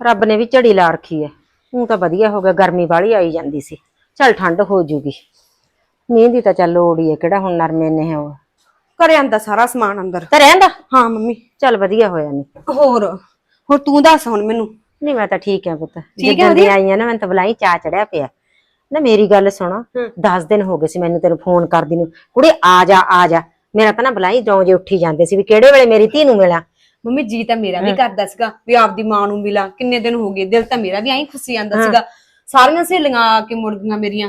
ਰੱਬ ਨੇ ਵੀ ਝੜੀ ਲਾ ਰੱਖੀ ਐ। ਹੁਣ ਤਾਂ ਵਧੀਆ ਹੋ ਗਿਆ ਗਰਮੀ ਵਾਲੀ ਆਈ ਜਾਂਦੀ ਸੀ। ਚੱਲ ਠੰਡ ਹੋ ਜੂਗੀ। ਮੀਂਹ ਦੀ ਤਾਂ ਚੱਲ ਲੋੜ ਹੀ ਐ ਕਿਹੜਾ ਹੁਣ ਨਰਮੇ ਨੇ ਉਹ ਘਰੇ ਆਂਦਾ ਸਾਰਾ ਸਮਾਨ ਅੰਦਰ। ਤਾਂ ਰਹਿੰਦਾ ਹਾਂ ਮੰਮੀ। ਚੱਲ ਵਧੀਆ ਹੋਇਆ ਨਹੀਂ ਹੋਰ ਹੋਰ ਤੂੰ ਦੱਸ ਹੁਣ ਮੈਨੂੰ। ਨਹੀਂ ਮੈਂ ਤਾਂ ਠੀਕ ਐ ਪੁੱਤ। ਹੈ ਜਿੱਦਾਂ ਦੀ ਆਈ ਆ ਨਾ ਮੈਨੂੰ ਤਾਂ ਬਲਾਈ ਚਾ ਚੜਿਆ ਪਿਆ। ਨਾ ਮੇਰੀ ਗੱਲ ਸੁਣ। 10 ਦਿਨ ਹੋ ਗਏ ਸੀ ਮੈਨੂੰ ਤੈਨੂੰ ਫੋਨ ਕਰਦੀ ਨੂੰ। ਕੁੜੇ ਆ ਜਾ ਆ ਜਾ। ਮੇਰਾ ਤਾਂ ਨਾ ਬਲਾਈ ਜੌਂ ਜੇ ਉੱਠੀ ਜਾਂਦੇ ਸੀ ਵੀ ਕਿਹੜੇ ਵੇਲੇ ਮੇਰੀ ਧੀ ਨੂੰ ਮਿਲਾਂ। ਮੰਮੀ ਜੀ ਤਾਂ ਮੇਰਾ ਵੀ ਕਰਦਾ ਸੀਗਾ ਵੀ ਆਪਦੀ ਮਾਂ ਨੂੰ ਮਿਲਾਂ ਕਿੰਨੇ ਦਿਨ ਹੋ ਗਏ ਦਿਲ ਤਾਂ ਮੇਰਾ ਵੀ ਐਂ ਖੁੱਸੀ ਜਾਂਦਾ ਸੀਗਾ। ਸਾਰੀਆਂ ਸਹੇਲੀਆਂ ਆ ਕੇ ਮੁੜ ਗਈਆਂ ਮੇਰੀਆਂ।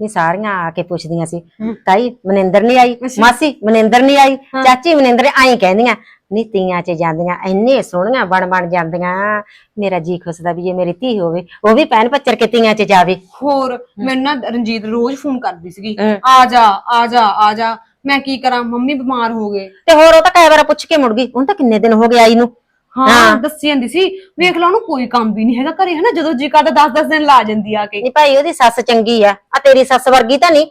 ਨਹੀਂ ਸਾਰੀਆਂ ਆ ਕੇ ਪੁੱਛਦੀਆਂ ਸੀ। ਤਾਈ ਮਨਿੰਦਰ ਨਹੀਂ ਆਈ? ਮਾਸੀ ਮਨਿੰਦਰ ਨਹੀਂ ਆਈ? ਚਾਚੀ ਮਨਿੰਦਰ ਆਈ ਕਹਿੰਦੀਆਂ ਨੀ ਤੀਆਂ ਚ ਜਾਂਦੀਆਂ ਇੰਨੇ ਸੋਹਣੀਆਂ ਬਣ ਬਣ ਜਾਂਦੀਆਂ। ਮੇਰਾ ਜੀ ਖੁੱਸਦਾ ਵੀ ਜੇ ਮੇਰੀ ਧੀ ਹੋਵੇ ਉਹ ਵੀ ਪੈਨ ਪੱਚਰ ਕੇ ਤੀਆਂ ਚ ਜਾਵੇ। ਹੋਰ ਮੈਨੂੰ ਨਾ ਰਣਜੀਤ ਰੋਜ਼ ਫੋਨ ਕਰਦੀ ਸੀਗੀ। ਆ ਜਾ ਆ ਜਾ ਆ ਜਾ। ਮੈਂ ਕੀ ਕਰਾਂ? ਮੰਮੀ ਬਿਮਾਰ ਹੋ ਗਏ। ਤੇ ਹੋਰ ਉਹ ਤਾਂ ਕਈ ਵਾਰ ਪੁੱਛ ਕੇ ਮੁੜ ਗਈ। ਹੁਣ ਤਾਂ ਕਿੰਨੇ ਦਿਨ ਹੋ ਗਏ ਆਈ ਨੂੰ? ਹਾਂ ਦੱਸੀ ਜਾਂਦੀ ਸੀ। ਵੇਖ ਲਾ ਉਹਨੂੰ ਕੋਈ ਕੰਮ ਵੀ ਨਹੀਂ ਹੈਗਾ ਘਰੇ ਹਨਾ? ਜਦੋਂ ਜੀ ਕਰਦਾ 10-10 ਦਿਨ ਲਾ ਜਾਂਦੀ ਆ ਕੇ। ਨਹੀਂ ਭਾਈ ਉਹਦੀ ਸੱਸ ਚੰਗੀ ਆ। ਆ ਤੇਰੀ ਸੱਸ ਵਰਗੀ ਤਾਂ ਨਹੀਂ?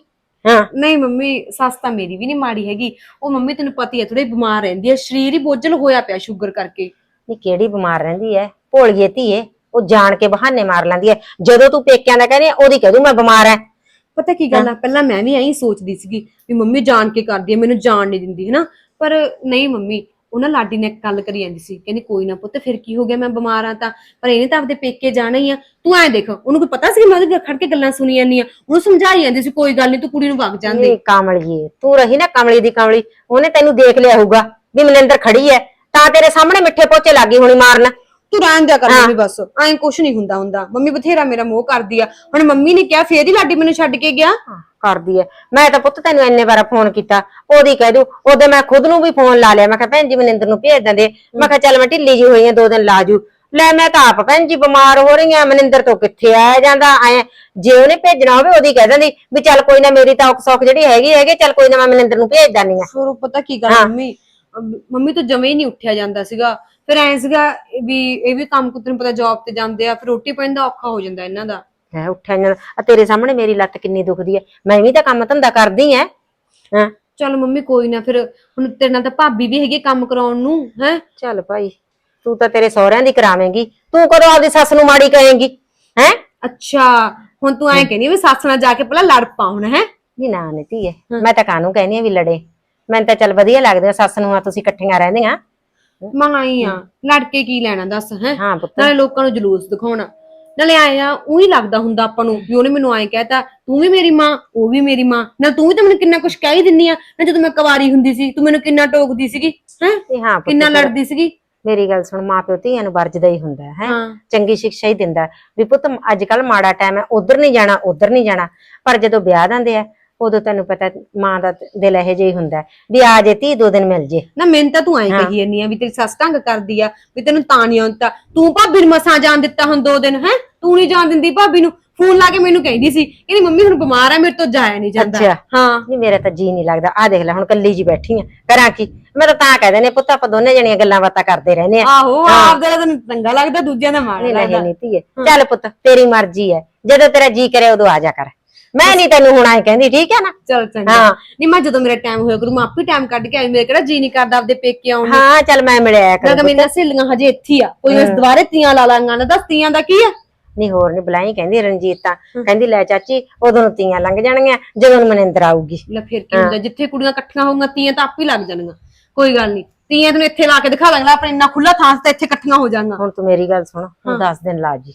ਹਾਂ। ਨਹੀਂ ਮੰਮੀ ਸੱਸ ਤਾਂ ਮੇਰੀ ਵੀ ਨਹੀਂ ਮਾੜੀ ਹੈਗੀ। ਉਹ ਮੰਮੀ ਤੈਨੂੰ ਪਤੀ ਹੈ ਥੋੜੀ ਬਿਮਾਰ ਰਹਿੰਦੀ ਹੈ ਸਰੀਰ ਹੀ ਬੋਝਲ ਹੋਇਆ ਪਿਆ ਸ਼ੂਗਰ ਕਰਕੇ। ਨਹੀਂ ਕਿਹੜੀ ਬਿਮਾਰ ਰਹਿੰਦੀ ਐ? ਭੋਲੀਏ ਧੀਏ ਉਹ ਜਾਣ ਕੇ ਬਹਾਨੇ ਮਾਰ ਲੈਂਦੀ ਐ। ਜਦੋਂ ਤੂੰ ਪੇਕਿਆਂ ਦਾ ਕਹਿੰਦੀ ਆ, ਉਹਦੀ ਕਹਿ ਦੂੰ ਮੈਂ ਬਿਮਾਰ ਐ। ਪਤਾ ਕੀ ਗੱਲ ਆ? ਪਹਿਲਾਂ ਮੈਂ ਵੀ ਐਂ ਸੋਚਦੀ ਸੀਗੀ ਵੀ ਮੰਮੀ ਜਾਣ ਕੇ ਕਰਦੀ ਹੈ ਮੈਨੂੰ ਜਾਣ ਨਹੀਂ ਦਿੰਦੀ ਹਨਾ? ਪਰ ਨਹੀਂ ਮੰਮੀ ਉਹਨਾਂ ਲਾਡੀ ਨੇ ਗੱਲ ਕਰੀ ਜਾਂਦੀ ਸੀ ਕਹਿੰਦੀ ਕੋਈ ਨਾ ਪੁੱਤ ਫਿਰ ਕੀ ਹੋ ਗਿਆ ਮੈਂ ਬਿਮਾਰ ਆ ਤਾਂ। ਪਰ ਇਹਨੇ ਤਾਂ ਆਪਦੇ ਪੇਕੇ ਜਾਣਾ ਹੀ ਆ। ਤੂੰ ਐਂ ਦੇਖ ਉਹਨੂੰ ਕੋਈ ਪਤਾ ਸੀ ਕਿ ਮੈਂ ਉਹਦੇ ਖੜ ਕੇ ਗੱਲਾਂ ਸੁਣੀ ਜਾਂਦੀ ਆ? ਉਹਨੂੰ ਸਮਝਾਈ ਜਾਂਦੀ ਸੀ ਕੋਈ ਗੱਲ ਨਹੀਂ ਤੂੰ ਕੁੜੀ ਨੂੰ ਵਗ ਜਾਂਦੇ। ਇਹ ਕਮਲੀਏ ਤੂੰ ਰਹੀ ਨਾ ਕਮਲੀ ਦੀ ਕਮਲੀ ਉਹਨੇ ਤੈਨੂੰ ਦੇਖ ਲਿਆ ਹੋਊਗਾ ਵੀ ਮਨਿੰਦਰ ਖੜੀ ਐ ਤਾਂ ਤੇਰੇ ਸਾਹਮਣੇ ਮਿੱਠੇ ਪੋਚੇ ਲੱਗੀ ਹੋਣੀ ਮਾਰਨ। ਤੂੰ ਰਹਿਣ ਦਿਆ ਕਰ ਮੰਮੀ ਬਸ। ਐਂ ਕੁਛ ਨਹੀਂ ਹੁੰਦਾ ਹੁੰਦਾ। ਮੰਮੀ ਬਥੇਰਾ ਮੇਰਾ ਮੋਹ ਕਰਦੀ ਆ। ਹੁਣ ਮੰਮੀ ਨੇ ਕਿਹਾ ਫੇਰ ਹੀ ਲਾਡੀ ਮੈਨੂੰ ਛੱਡ ਕੇ ਗਿਆ। ਕਰਦੀ ਐ। ਮੈਂ ਤਾਂ ਪੁੱਤ ਤੈਨੂੰ ਇੰਨੇ ਵਾਰ ਫੋਨ ਕੀਤਾ। ਉਹਦੀ ਕਹਿ ਦੂ ਉਹਦੇ ਮੈਂ ਖੁਦ ਨੂੰ ਵੀ ਫੋਨ ਲਾ ਲਿਆ। ਮੈਂ ਕਿਹਾ ਭੈਣ ਜੀ ਮਨਿੰਦਰ ਨੂੰ ਭੇਜ ਦਿੰਦੇ। ਮੈਂ ਕਿਹਾ ਚੱਲ ਮੈਂ ਢਿੱਲੀ ਜੀ ਹੋਈ ਆ ਦੋ ਦਿਨ ਲਾਜੂ ਲੈ ਮੈਂ ਤਾਂ ਆਪ ਭੈਣ ਜੀ ਬਿਮਾਰ ਹੋ ਰਹੀ ਆ। ਮਨਿੰਦਰ ਤੋਂ ਕਿੱਥੇ ਆਇਆ ਜਾਂਦਾ? ਐ ਜੇ ਉਹਨੇ ਭੇਜਣਾ ਹੋਵੇ ਉਹਦੀ ਕਹਿ ਦਿੰਦੀ ਵੀ ਚੱਲ ਕੋਈ ਨਾ ਮੇਰੀ ਤਾਂ ਔਖ ਸੌਖ ਜਿਹੜੀ ਹੈਗੀ ਹੈਗੀ ਚੱਲ ਕੋਈ ਨਾ ਮੈਂ ਮਨਿੰਦਰ ਨੂੰ ਭੇਜ ਦਿੰਦੀ ਆ। ਫਿਰ ਪਤਾ ਕੀ ਗੱਲ ਮੰਮੀ? ਮੰਮੀ ਤੋਂ ਜਮੇ ਹੀ ਨਹੀਂ ਉੱਠਿਆ ਜਾਂਦਾ ਸੀਗਾ। ਫਿਰ ਐ ਸੀਗਾ ਵੀ ਇਹ ਵੀ ਕੰਮ ਕੁੱਤਨ ਪਤਾ ਜੌਬ ਤੇ ਜਾਂਦੇ ਆ ਫਿਰ ਰੋਟੀ ਪਾਣੀ ਦਾ ਔਖਾ ਹੋ ਜਾਂਦਾ ਇਹਨਾਂ ਦਾ। ਹੈ ਉੱਠਿਆ ਜਾਂਦਾ ਆ ਤੇਰੇ ਸਾਹਮਣੇ ਮੇਰੀ ਲੱਤ ਕਿੰਨੀ ਦੁਖਦੀ ਐ ਮੈਂ ਵੀ ਤਾਂ ਕੰਮ ਧੰਦਾ ਕਰਦੀ ਐ। ਹਾਂ? ਚਲ ਮੰਮੀ ਕੋਈ ਨਾ ਫਿਰ ਹੁਣ ਤੇਰੇ ਨਾਲ ਤਾਂ ਭਾਬੀ ਵੀ ਹੈਗੀ ਕੰਮ ਕਰਾਉਣ ਨੂੰ ਹੈ? ਚੱਲ ਭਾਈ ਤੂੰ ਤਾਂ ਤੇਰੇ ਸਹੁਰਿਆਂ ਦੀ ਕਰਾਵੇਂਗੀ। ਤੂੰ ਕਦੋਂ ਆਪਦੀ ਸੱਸ ਨੂੰ ਮਾੜੀ ਕਹੇਂਗੀ? ਹੈ? ਅੱਛਾ ਹੁਣ ਤੂੰ ਐ ਕਹਿੰਦੀ ਵੀ ਸੱਸ ਨਾਲ ਜਾ ਕੇ ਪਹਿਲਾਂ ਲੜ ਪਾਉਣ ਹੈ? ਜੀ ਨਾ ਨੀ ਧੀਏ। ਮੈਂ ਤਾਂ ਕਾਹਨੂੰ ਕਹਿੰਦੀ ਆ ਵੀ ਲੜੇ। ਮੈਨੂੰ ਤਾਂ ਚੱਲ ਵਧੀਆ ਲੱਗਦਾ ਸੱਸ ਨੂੰ ਆ ਤੁਸੀਂ ਇਕੱਠੀਆਂ ਰਹਿੰਦੀਆਂ। ਮਾਂ ਆਈ ਆ। ਲੜ ਕੇ ਕੀ ਲੈਣਾ ਦੱਸ ਹੈ? ਹਾਂ ਪੁੱਤ। ਨਾਲੇ ਲੋਕਾਂ ਨੂੰ ਜਲੂਸ ਦਿਖਾਉਣਾ। ਨਾਲੇ ਆਇਆ ਉਹੀ ਲੱਗਦਾ ਹੁੰਦਾ ਆਪਾਂ ਨੂੰ ਵੀ ਉਹਨੇ ਮੈਨੂੰ ਐਂ ਕਹਿਤਾ ਤੂੰ ਵੀ ਮੇਰੀ ਮਾਂ ਉਹ ਵੀ ਮੇਰੀ ਮਾਂ। ਨਾ ਤੂੰ ਵੀ ਤਾਂ ਮੈਨੂੰ ਕਿੰਨਾ ਕੁਝ ਕਹਿ ਹੀ ਦਿੰਨੀ ਆ। ਨਾ ਜਦੋਂ ਮੈਂ ਕੁਵਾਰੀ ਹੁੰਦੀ ਸੀ ਤੂੰ ਮੈਨੂੰ ਕਿੰਨਾ ਟੋਕਦੀ ਸੀਗੀ ਹੈ? ਤੇ ਹਾਂ ਪੁੱਤ ਕਿੰਨਾ ਲੜਦੀ ਸੀਗੀ? ਮੇਰੀ ਗੱਲ ਸੁਣ ਮਾਂ ਪਿਓ ਧੀਆਂ ਨੂੰ ਵਰਜਦਾ ਹੀ ਹੁੰਦਾ ਹੈ? ਹਾਂ। ਚੰਗੀ ਸਿੱਖਿਆ ਹੀ ਦਿੰਦਾ। ਵੀ ਪੁੱਤ ਅੱਜ ਕੱਲ ਮਾੜਾ ਟਾਈਮ ਹੈ ਉਧਰ ਨਹੀਂ ਜਾਣਾ ਉਧਰ ਨਹੀਂ ਜਾਣਾ। ਪਰ ਜਦੋਂ ਵਿਆਹ ਦਿੰਦੇ ਆ ਉਦੋਂ ਤੈਨੂੰ ਪਤਾ ਮਾਂ ਦਾ ਦਿਲ ਇਹੋ ਜਿਹਾ ਹੀ ਹੁੰਦਾ ਹੈ ਵੀ ਆ ਜੇ ਧੀ ਦੋ ਦਿਨ ਮਿਲ ਜੇ। ਨਾ ਮੈਨੂੰ ਤਾਂ ਤੂੰ ਐਂ ਕਹੀ ਜਾਂਦੀ ਆ ਵੀ ਤੇਰੀ ਸੱਸ ਢੰਗ ਕਰਦੀ ਆ ਵੀ ਤੈਨੂੰ ਤਾਂ ਨਹੀਂ ਆਉਂਦਾ। ਤੂੰ ਭਾਬੀ ਨੂੰ ਮਸਾਂ ਜਾਣ ਦਿੱਤਾ ਹੁਣ ਦੋ ਦਿਨ ਹੈ? ਤੂੰ ਨਹੀਂ ਜਾਣ ਦਿੰਦੀ ਭਾਬੀ ਨੂੰ। ਫੋਨ ਲਾ ਕੇ ਮੈਨੂੰ ਕਹਿੰਦੀ ਸੀ ਕਹਿੰਦੀ ਮੰਮੀ ਹੁਣ ਬਿਮਾਰ ਆ ਮੇਰੇ ਤੋਂ ਜਾਇਆ ਨਹੀਂ ਜਾਂਦਾ। ਅੱਛਾ। ਹਾਂ। ਨਹੀਂ ਮੇਰਾ ਤਾਂ ਜੀ ਨਹੀਂ ਲੱਗਦਾ। ਆ ਦੇਖ ਲੈ ਹੁਣ ਕੱਲੀ ਜੀ ਬੈਠੀ ਆ। ਕਰਾਂ ਕੀ? ਮੈਂ ਤਾਂ ਤਾਂ ਕਹਿੰਦੇ ਨੇ ਪੁੱਤ ਆਪਾਂ ਦੋਨੇ ਜਣੀਆਂ ਗੱਲਾਂ ਬਾਤਾਂ ਕਰਦੇ ਰਹਿੰਦੇ ਆ। ਆਹੋ ਆਪਦਾ ਤਾਂ ਤੈਨੂੰ ਚੰਗਾ ਲੱਗਦਾ ਦੂਜਿਆਂ ਦਾ ਮਾੜਾ ਨਹੀਂ ਲੱਗਦਾ। ਨਹੀਂ ਨਹੀਂ ਧੀਏ ਚੱਲ ਪੁੱਤ ਤੇਰੀ ਮਰਜ਼ੀ ਹੈ। ਜਦੋਂ ਤੇਰਾ ਜੀ ਕਰੇ ਉਦੋਂ ਆ ਜਾ ਕਰ। ਮੈਂ ਨਹੀਂ ਤੈਨੂੰ ਹੁਣ ਐ ਕਹਿੰਦੀ ਠੀਕ ਹੈ ਨਾ? ਚਲ ਚੰਗਾ। ਹਾਂ। ਨਹੀਂ ਮੈਂ ਜਦੋਂ ਮੇਰਾ ਟਾਈਮ ਹੋਇਆ ਕਰੂ ਮੈਂ ਆਪੇ ਟਾਈਮ ਕੱਢ ਕੇ ਆਈ। ਮੇਰੇ ਕਿਹੜਾ ਜੀ ਨਹੀਂ ਕਰਦਾ ਆਪਦੇ ਪੇਕੇ ਆਉਣ ਨੂੰ? ਹਾਂ ਚੱਲ ਮੈਂ ਮਿਲਿਆ ਮੈਂ ਕਰ ਕਿਹਾ ਮੇਰੀਆਂ ਸਹੇਲੀਆਂ ਹਜੇ ਇੱਥੇ ਹੀ ਆ। ਕੋਈ ਇਸ ਦੁਬਾਰੇ ਤੀਆਂ ਲਾ ਲਾਂਗਾ ਨਾ ਦੱਸ ਤੀਆਂ ਦਾ ਕੀ ਆ? ਨਹੀਂ ਹੋਰ ਨਹੀਂ ਬੁਲਾਈ ਕਹਿੰਦੀ ਰਣਜੀਤ ਤਾਂ। ਕਹਿੰਦੀ ਲੈ ਚਾਚੀ ਉਦੋਂ ਨੂੰ ਤੀਆਂ ਲੰਘ ਜਾਣਗੀਆਂ ਜਦੋਂ ਨੂੰ ਮਨਿੰਦਰ ਆਊਗੀ। ਲੈ ਫਿਰ ਕੀ ਹੁੰਦਾ ਜਿੱਥੇ ਕੁੜੀਆਂ ਇਕੱਠੀਆਂ ਹੋਊਗੀਆਂ ਤੀਆਂ ਤਾਂ ਆਪੇ ਹੀ ਲੱਗ ਜਾਣਗੀਆਂ। ਕੋਈ ਗੱਲ ਨਹੀਂ ਤੀਆਂ ਤੈਨੂੰ ਇੱਥੇ ਲਾ ਕੇ ਦਿਖਾ ਦਾਂਗਾ ਆਪਣਾ ਇੰਨਾ ਖੁੱਲਾ ਥਾਂ ਤੇ ਇੱਥੇ ਇਕੱਠੀਆਂ ਹੋ ਜਾਣਗੀਆਂ। ਹੁਣ ਤੂੰ ਮੇਰੀ ਗੱਲ ਸੁਣ ਹੁਣ 10 ਦਿਨ ਲਾ ਜੀ।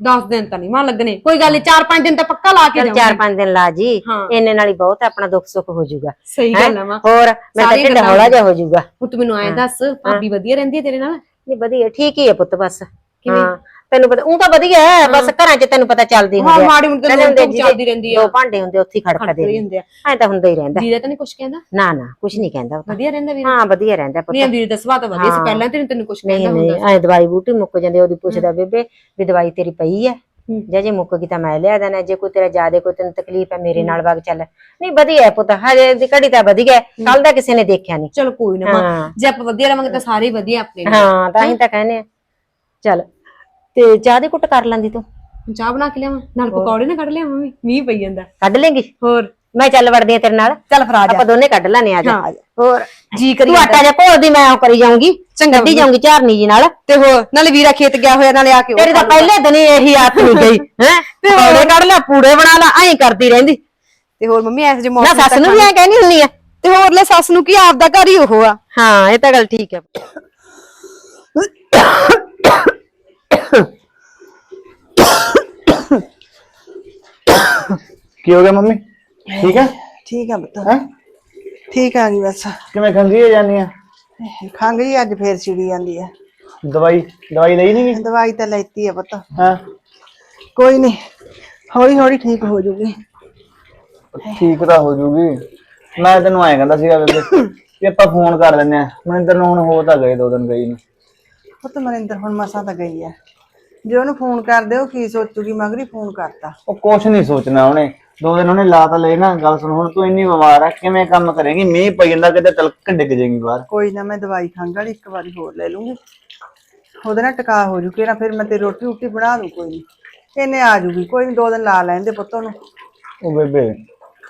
10 ਦਿਨ ਤਾਂ ਨਹੀਂ ਮਾਂ ਲੱਗਣੇ। ਕੋਈ ਗੱਲ ਨਹੀਂ 4-5 ਦਿਨ ਤਾਂ ਪੱਕਾ ਲਾ ਕੇ ਚੱਲ ਜਾਵਾਂਗੇ ਚਾਰ ਪੰਜ ਦਿਨ ਲਾ ਜੀ। ਹਾਂ। ਇੰਨੇ ਨਾਲ ਹੀ ਬਹੁਤ ਆਪਣਾ ਦੁੱਖ ਸੁੱਖ ਹੋ ਜਾਊਗਾ। ਸਹੀ? ਗੱਲ ਆ ਮਾਂ। ਹੋਰ ਮੈਂ ਤਾਂ ਸਾਰੀਆਂ ਢਿੱਡ ਗੱਲਾਂ ਹੌਲਾ ਜਿਹਾ ਹੋ ਜਾਊਗਾ। ਹੁਣ ਤੂੰ ਮੈਨੂੰ ਐਂ ਦੱਸ ਭਾਬੀ ਵਧੀਆ ਰਹਿੰਦੀ ਹੈ ਤੇਰੇ ਨਾਲ? ਨਹੀਂ ਵਧੀਆ ਠੀਕ ਹੀ ਹੈ ਪੁੱਤ ਬਸ। ਹਾਂ। ਤੈਨੂੰ ਪਤਾ ਉਹ ਤਾਂ ਵਧੀਆ ਹੈ ਬਸ ਘਰਾਂ 'ਚ ਤੈਨੂੰ ਪਤਾ ਚੱਲਦੀ ਹਾਂ ਹੁੰਦੀ ਆ ਮਾੜੀ ਮੁੱਟੀ ਤਾਂ ਹੁੰਦੇ ਲੋਕ ਚੱਲਦੀ ਰਹਿੰਦੀ ਆ। ਦੋ ਭਾਂਡੇ ਹੁੰਦੇ ਉੱਥੇ ਹੀ ਖੜਕਦੇ ਹੁੰਦੇ ਆ। ਐ ਤਾਂ ਹੁੰਦਾ ਹੀ ਰਹਿੰਦਾ। ਵੀਰੇ ਤਾਂ ਨਹੀਂ ਕੁਝ ਕਹਿੰਦਾ? ਨਾ ਨਾ ਕੁਝ ਨਹੀਂ ਕਹਿੰਦਾ ਉਹ ਤਾਂ। ਵਧੀਆ ਰਹਿੰਦਾ ਵੀਰੇ? ਹਾਂ ਵਧੀਆ ਰਹਿੰਦਾ ਪੁੱਤ। ਨਹੀਂ ਵੀਰੇ ਦਾ ਸੁਭਾਅ ਤਾਂ ਵਧੀਆ ਸੀ। ਪਹਿਲਾਂ ਤੈਨੂੰ ਤੈਨੂੰ ਕੁਝ ਕਹਿੰਦਾ ਨਹੀਂ ਐ ਦਵਾਈ ਬੂਟੀ ਮੁੱਕ ਜਾਂਦੀ ਉਹਦੀ ਪੁੱਛਦਾ ਬੇਬੇ ਵੀ ਦਵਾਈ ਤੇਰੀ ਪਈ ਐ ਜੇ ਜੇ ਮੁੱਕ ਗਈ ਤਾਂ ਮੈਂ ਲਿਆ ਦੇਣਾ ਜੇ ਕੋਈ ਤੇਰਾ ਜ਼ਿਆਦਾ ਕੋਈ ਤੈਨੂੰ ਤਕਲੀਫ ਹੈ ਮੇਰੇ ਨਾਲ ਵਗ ਚੱਲ। ਨਹੀਂ ਵਧੀਆ ਹੈ ਪੁੱਤ ਹਜੇ ਦੀ ਘੜੀ ਤਾਂ ਵਧੀਆ ਕੱਲ ਦਾ ਕਿਸੇ ਨੇ ਦੇਖਿਆ ਨਹੀਂ। ਚਲ ਕੋਈ ਨਾ ਹਾਂ। ਜੇ ਆਪਾਂ ਵਧੀਆ ਰਵਾਂਗੇ ਤਾਂ ਸਾਰੇ ਹੀ ਵਧੀਆ ਆਪਣੇ ਹਾਂ ਤਾਂ ਹੀ? ਤਾਂ ਕਹਿੰਦੇ ਆ। ਚੱਲ। ਤੇ ਚਾਹ ਦੀ ਕੁੱਟ ਕਰ ਲੈਂਦੀ ਤੂੰ। ਚਾਹ ਬਣਾ ਕੇ ਲਿਆਵਾਂ? ਨਾਲ ਪਕੌੜੇ ਨਾ ਕੱਢ ਲਿਆਵਾਂ ਵੀ ਮੀਂਹ ਪਈ ਜਾਂਦਾ। ਕੱਢ ਲੇਂਗੀ? ਹੋਰ। ਮੈਂ ਚੱਲ ਵੜਦੀ ਆ ਤੇਰੇ ਨਾਲ। ਚੱਲ ਫਿਰ ਆ ਜਾ। ਆਪਾਂ ਦੋਨੇ ਕੱਢ ਲੈਣੇ ਆ ਜਾ ਆ ਜਾ। ਹੋਰ। ਜੀ ਕਰੀ ਤੂੰ ਆਟਾ ਜਿਹਾ ਘੋਲਦੀ ਮੈਂ ਉਹ ਕਰੀ ਜਾਊਂਗੀ। ਚੰਗਾ ਕੱਢੀ ਜਾਊਂਗੀ ਝਾਰਨੀ ਜੀ ਨਾਲ। ਤੇ ਹੋਰ ਨਾਲੇ ਵੀਰਾ ਖੇਤ ਗਿਆ ਹੋਇਆ ਨਾਲੇ ਆ ਕੇ ਉਹ ਤੇਰੀ ਤਾਂ ਪਹਿਲੇ ਦਿਨ ਹੀ ਇਹੀ ਆਤ ਨਹੀਂ ਗਈ। ਹੈ? ਪੂੜੇ ਕੱਢ ਲੈ ਪੂੜੇ ਬਣਾ ਲੈ ਐਂ ਕਰਦੀ ਰਹਿੰਦੀ। ਤੇ ਹੋਰ ਮੰਮੀ ਐਸ ਜੇ ਨਾ ਮੌਸਮ ਸੱਸ ਨੂੰ ਵੀ ਐਂ ਕਹਿਣੀ ਹੁੰਨੀ ਆ। ਤੇ ਹੋਰ ਲੈ ਸੱਸ ਨੂੰ ਕੀ ਆਪਦਾ ਘਰ ਹੀ ਉਹ ਆ। ਹਾਂ ਇਹ ਤਾਂ ਗੱਲ ਠੀਕ ਹੈ ਕੀ ਹੋ ਗਿਆ ਮੰਮੀ? ਠੀਕ ਹੈ? ਠੀਕ ਆ ਪੁੱਤ। ਹੈ? ਠੀਕ ਆ ਗਈ ਬਸ। ਕਿਵੇਂ ਖੰਗੀ ਹੋ ਜਾਂਦੀ ਆ? ਜੀ ਅੱਜ ਫੇਰ ਛਿੜੀ ਜਾਂਦੀ ਆ। ਦਵਾਈ ਦਵਾਈ ਲਈ ਨਹੀਂ ਗਈ ਦਵਾਈ ਤਾਂ ਲੈਤੀ ਆ ਪੁੱਤ। ਹਾਂ? ਕੋਈ ਨਹੀਂ ਹੌਲੀ ਹੌਲੀ ਠੀਕ ਹੋ ਜੂਗੀ। ਠੀਕ ਤਾਂ ਹੋ ਜੂਗੀ। ਮੈਂ ਤੈਨੂੰ ਐਂ ਕਹਿੰਦਾ ਸੀਗਾ ਬੇਬੇ ਕਿ ਆਪਾਂ ਫੋਨ ਕਰ ਲੈਂਦੇ ਆ। ਮਨਿੰਦਰ ਨੂੰ ਹੁਣ ਹੋ ਤਾਂ ਗਏ ਦੋ ਦਿਨ ਗਈ ਨੂੰ। ਪੁੱਤ ਮਨਿੰਦਰ ਹੁਣ ਮਸਾਂ ਤਾਂ ਗਈ ਆ। ਜੇ ਉਹਨੂੰ ਫੋਨ ਕਰਦੇ ਉਹ ਕੀ ਸੋਚੂਗੀ ਮਗਰੀ ਫੋਨ ਕਰਤਾ। ਉਹ ਕੁਛ ਨਹੀਂ ਸੋਚਣਾ ਉਹਨੇ। ਦੋ ਦਿਨ ਉਹਨੇ ਲਾ ਤਾਂ ਲਏ ਨਾ ਗੱਲ ਸੁਣ ਹੁਣ ਤੂੰ ਇੰਨੀ ਬਿਮਾਰ ਆ ਕਿਵੇਂ ਕੰਮ ਕਰੇਂਗੀ? ਮੀਂਹ ਪਈ ਜਾਂਦਾ ਕਿਤੇ ਤਲਕ ਡਿੱਗ ਜਾਏਗੀ ਬਾਹਰ। ਕੋਈ ਨਾ ਮੈਂ ਦਵਾਈ ਖੰਘ ਵਾਲੀ ਇੱਕ ਵਾਰੀ ਹੋਰ ਲੈ ਲੂੰਗੀ। ਉਹਦੇ ਨਾਲ ਟਿਕਾ ਹੋ ਜੂ ਕਿਹੜਾ ਫਿਰ ਮੈਂ ਤੇ ਰੋਟੀ ਰੋਟੀ ਬਣਾ ਦੂੰ ਕੋਈ ਨਹੀਂ ਇਹਨੇ ਆ ਜੂਗੀ ਕੋਈ ਨਹੀਂ ਦੋ ਦਿਨ ਲਾ ਲੈਂਦੇ ਪੁੱਤ ਉਹਨੂੰ। ਉਹ ਬੇਬੇ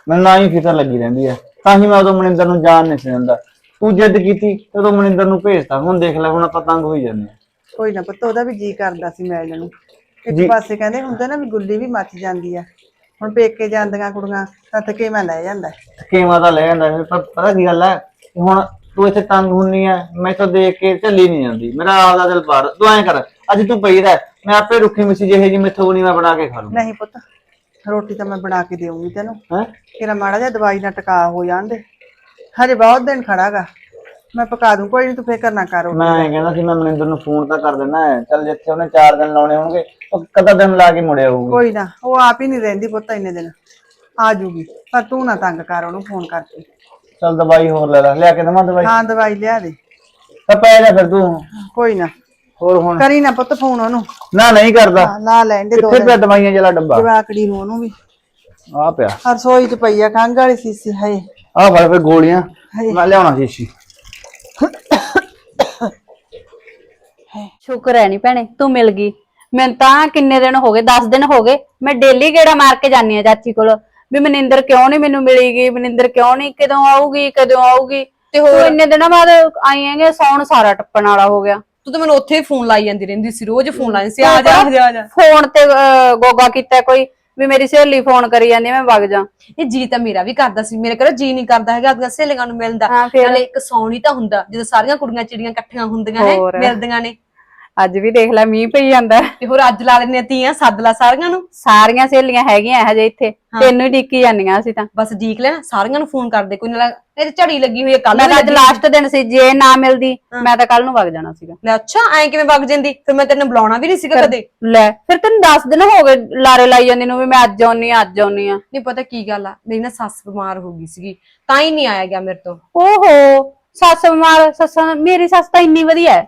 ਮੈਨੂੰ ਨਾ ਹੀ ਫਿਕਰ ਲੱਗੀ ਰਹਿੰਦੀ ਆ। ਤਾਂ ਹੀ ਮੈਂ ਉਦੋਂ ਮਨਿੰਦਰ ਨੂੰ ਜਾਣ ਨਹੀਂ ਸੀ ਦਿੰਦਾ। ਤੂੰ ਜਿੱਦ ਕੀਤੀ ਉਦੋਂ ਮਨਿੰਦਰ ਨੂੰ ਭੇਜਤਾ। ਹੁਣ ਦੇਖ ਲੈ ਹੁਣ ਆਪਾਂ ਤੰਗ ਹੋਈ ਜਾਂਦੇ ਆ। ਕੋਈ ਨਾ ਪੁੱਤ ਉਹਦਾ ਵੀ ਜੀ ਕਰਦਾ ਸੀ ਮਿਲਣ ਨੂੰ। ਇੱਕ ਪਾਸੇ ਕਹਿੰਦੇ ਹੁੰਦੇ ਨਾ ਵੀ ਗੁੱਲੀ ਵੀ ਮੱਚ ਜਾਂਦੀ ਆ। ਹੁਣ ਪੇਕੇ ਜਾਂਦੀਆਂ ਕੁੜੀਆਂ ਤਾਂ ਥਕੇ ਮੈਂ ਲੈ ਜਾਂਦਾ। ਸਕੀਮਾਂ ਤਾਂ ਲੈ ਜਾਂਦਾ ਫਿਰ ਪਰ ਪਤਾ ਕੀ ਗੱਲ ਹੈ ਹੁਣ ਤੂੰ ਇੱਥੇ ਤੰਗ ਹੁੰਨੀ ਆ ਮੈਂ ਤਾਂ ਦੇਖ ਕੇ ਝੱਲੀ ਨਹੀਂ ਜਾਂਦੀ। ਮੇਰਾ ਆਪਦਾ ਦਿਲ ਪਾਰ ਤੂੰ ਐਂ ਕਰ ਅੱਜ ਤੂੰ ਪਈ ਰਹਿ ਮੈਂ ਆਪੇ ਰੁੱਖੀ ਮਿੱਸੀ ਜਿਹੇ ਜੀ ਮਿੱਠੂ ਨਹੀਂ ਮੈਂ ਬਣਾ ਕੇ ਖਾ ਲੂੰ। ਨਹੀਂ ਪੁੱਤ ਰੋਟੀ ਤਾਂ ਮੈਂ ਬਣਾ ਕੇ ਦੇਵਾਂਗੀ ਤੈਨੂੰ। ਹੈ? ਤੇਰਾ ਮਾੜਾ ਜਿਹਾ ਦਵਾਈ ਨਾਲ ਟਕਾ ਹੋ ਜਾਂਦੇ ਹਜੇ ਬਹੁਤ ਦਿਨ ਖੜਾਗਾ ਮੈਂ ਪਕਾ ਦੂੰ ਕੋਈ ਨਹੀਂ ਤੂੰ ਫਿਕਰ ਨਾ ਕਰ ਮੈਂ ਐਂ ਕਹਿੰਦਾ ਸੀ ਮੈਂ ਮਨਿੰਦਰ ਨੂੰ ਫੋਨ ਤਾਂ ਕਰ ਦਿੰਦਾ ਹੈ। ਚੱਲ ਜਿੱਥੇ ਉਹਨੇ 4 ਦਿਨ ਲਾਉਣੇ ਹੋਣਗੇ ਉਹ ਕਦਾ ਦਿਨ ਲਾ ਕੇ ਮੁੜਿਆ ਆਊਗੀ ਕੋਈ ਨਾ ਉਹ ਆਪ ਹੀ ਨਹੀਂ ਰਹਿੰਦੀ ਪੁੱਤ ਇੰਨੇ ਦਿਨ। ਆ ਜੂਗੀ ਪਰ ਤੂੰ ਨਾ ਤੰਗ ਕਰ ਉਹਨੂੰ ਫੋਨ ਕਰਕੇ। ਚੱਲ ਦਵਾਈ ਹੋਰ ਲੈ ਲੈ ਲਿਆ ਕੇ ਦਵਾਂ ਦਵਾਈ? ਹਾਂ ਦਵਾਈ ਲਿਆ ਦੇ। ਤਾਂ ਪੈ ਜਾ ਫਿਰ ਤੂੰ। ਕੋਈ ਨਾ। ਹੋਰ ਹੁਣ? ਕਰੀ ਨਾ ਪੁੱਤ ਫੋਨ ਉਹਨੂੰ। ਨਾ ਨਹੀਂ ਕਰਦਾ। ਹਾਂ, ਲਾ ਲੈਣ ਦੇ ਦੋ ਕਿੱਥੇ ਪਿਆ ਦਵਾਈਆਂ ਜਿਹੜਾ ਡੱਬਾ? ਜਵਾਕੜੀ ਨੂੰ ਉਹਨੂੰ ਵੀ। ਆ ਪਿਆ। ਹਰ ਰਸੋਈ ਚ ਪਈ ਆ ਖੰਘ ਵਾਲੀ ਸੀਸੀ ਹੈ ਆ ਫੜ ਫਿਰ ਗੋਲੀਆਂ। ਮੈਂ ਲਿਆਉਣਾ ਸ਼ੀਸ਼ੀ ਸ਼ੁਕਰ ਹੈ ਨਹੀਂ ਭੈਣੇ ਤੂੰ ਮਿਲ ਗਈ। ਮੈਨੂੰ ਤਾਂ ਕਿੰਨੇ ਦਿਨ ਹੋ ਗਏ 10 ਦਿਨ ਹੋ ਗਏ। ਮੈਂ ਡੇਲੀ ਗੇੜਾ ਮਾਰ ਕੇ ਜਾਂਦੀ ਆ ਚਾਚੀ ਕੋਲ। ਵੀ ਮਨਿੰਦਰ ਕਿਉਂ ਨਹੀਂ ਮੈਨੂੰ ਮਿਲੇਗੀ ਮਨਿੰਦਰ ਕਿਉਂ ਨਹੀਂ ਕਦੋਂ ਆਊਗੀ ਕਦੋਂ ਆਊਗੀ? ਤੇ ਹੋਰ? ਇੰਨੇ ਦਿਨਾਂ ਬਾਅਦ ਆਈ ਹੈਗੇ ਸੌਣ ਸਾਰਾ ਟੱਪਣ ਵਾਲਾ ਹੋ ਗਿਆ। ਤੂੰ ਤਾਂ ਮੈਨੂੰ ਉੱਥੇ ਹੀ ਫੋਨ ਲਾਈ ਜਾਂਦੀ ਰਹਿੰਦੀ ਸੀ ਰੋਜ਼ ਫੋਨ ਲਾਈ ਸੀ। ਆ ਜਾ ਆ ਜਾ। ਫੋਨ ਤੇ ਅਹ, ਗੋਗਾ ਕੀਤਾ ਕੋਈ। ਵੀ ਮੇਰੀ ਸਹੇਲੀ ਫੋਨ ਕਰੀ ਜਾਂਦੀ ਮੈਂ ਵਗ ਜਾ ਇਹ ਜੀ ਤਾਂ ਮੇਰਾ ਵੀ ਕਰਦਾ ਸੀ ਮੇਰੇ ਕੋਲ ਜੀ ਨਹੀਂ ਕਰਦਾ ਹੈਗਾ ਆਪਣੀਆਂ ਸਹੇਲੀਆਂ ਨੂੰ ਮਿਲਦਾ ਹਾਂ, ਫਿਰ? ਨਾਲੇ ਇੱਕ ਸੌਣੀ ਤਾਂ ਹੁੰਦਾ ਜਦੋਂ ਸਾਰੀਆਂ ਕੁੜੀਆਂ ਚਿੜੀਆਂ ਇਕੱਠੀਆਂ ਹੁੰਦੀਆਂ ਨੇ ਹੋਰ। ਮਿਲਦੀਆਂ ਨੇ ਅੱਜ ਵੀ ਦੇਖ ਲੈ ਮੀਂਹ ਪਈ ਜਾਂਦਾ। ਤੇ ਹੋਰ ਅੱਜ ਲਾ ਲੈਣੇ ਤੀਆਂ ਸੱਦ ਲਾ ਸਾਰੀਆਂ ਨੂੰ। ਸਾਰੀਆਂ ਸਹੇਲੀਆਂ ਹੈਗੀਆਂ ਹਜੇ ਇੱਥੇ ਤੈਨੂੰ ਹੀ ਡਿੱਕੀ ਜਾਂਦੀਆਂ ਅਸੀਂ ਤਾਂ। ਬਸ ਡੀਕ ਲੈਣਾ ਸਾਰੀਆਂ ਨੂੰ ਫੋਨ ਕਰਦੇ ਕੋਈ ਨਾ ਇਹ ਝੜੀ ਲੱਗੀ ਹੋਈ ਹੈ ਕੱਲ ਮੈਂ ਤਾਂ ਅੱਜ ਲਾਸਟ ਦਿਨ ਸੀ ਜੇ ਨਾ ਮਿਲਦੀ ਮੈਂ ਤਾਂ ਕੱਲ ਨੂੰ ਵਗ ਜਾਣਾ ਸੀਗਾ। ਲੈ ਅੱਛਾ ਐ ਕਿਵੇਂ ਵਗ ਜਾਂਦੀ? ਫਿਰ ਮੈਂ ਤੈਨੂੰ ਬੁਲਾਉਣਾ ਵੀ ਨਹੀਂ ਸੀਗਾ ਕਦੇ। ਲੈ ਫਿਰ ਤੈਨੂੰ 10 ਦਿਨ ਹੋ ਗਏ ਲਾਰੇ ਲਾਈ ਜਾਂਦੀ ਨੂੰ ਵੀ ਮੈਂ ਅੱਜ ਆਉਣੀ ਆ ਅੱਜ ਆਉਣੀ ਆ। ਨਹੀਂ ਪਤਾ ਕੀ ਗੱਲ ਆ ਮੇਰੀ ਨਾ ਸੱਸ ਬਿਮਾਰ ਹੋ ਗਈ ਸੀਗੀ ਤਾਂ ਹੀ ਨਹੀਂ ਆਇਆ ਗਿਆ ਮੇਰੇ ਤੋਂ। ਓਹੋ ਸੱਸ ਬਿਮਾਰ ਸੱਸਾਂ ਮੇਰੀ ਸੱਸ ਤਾਂ ਇੰਨੀ ਵਧੀਆ ਹੈ।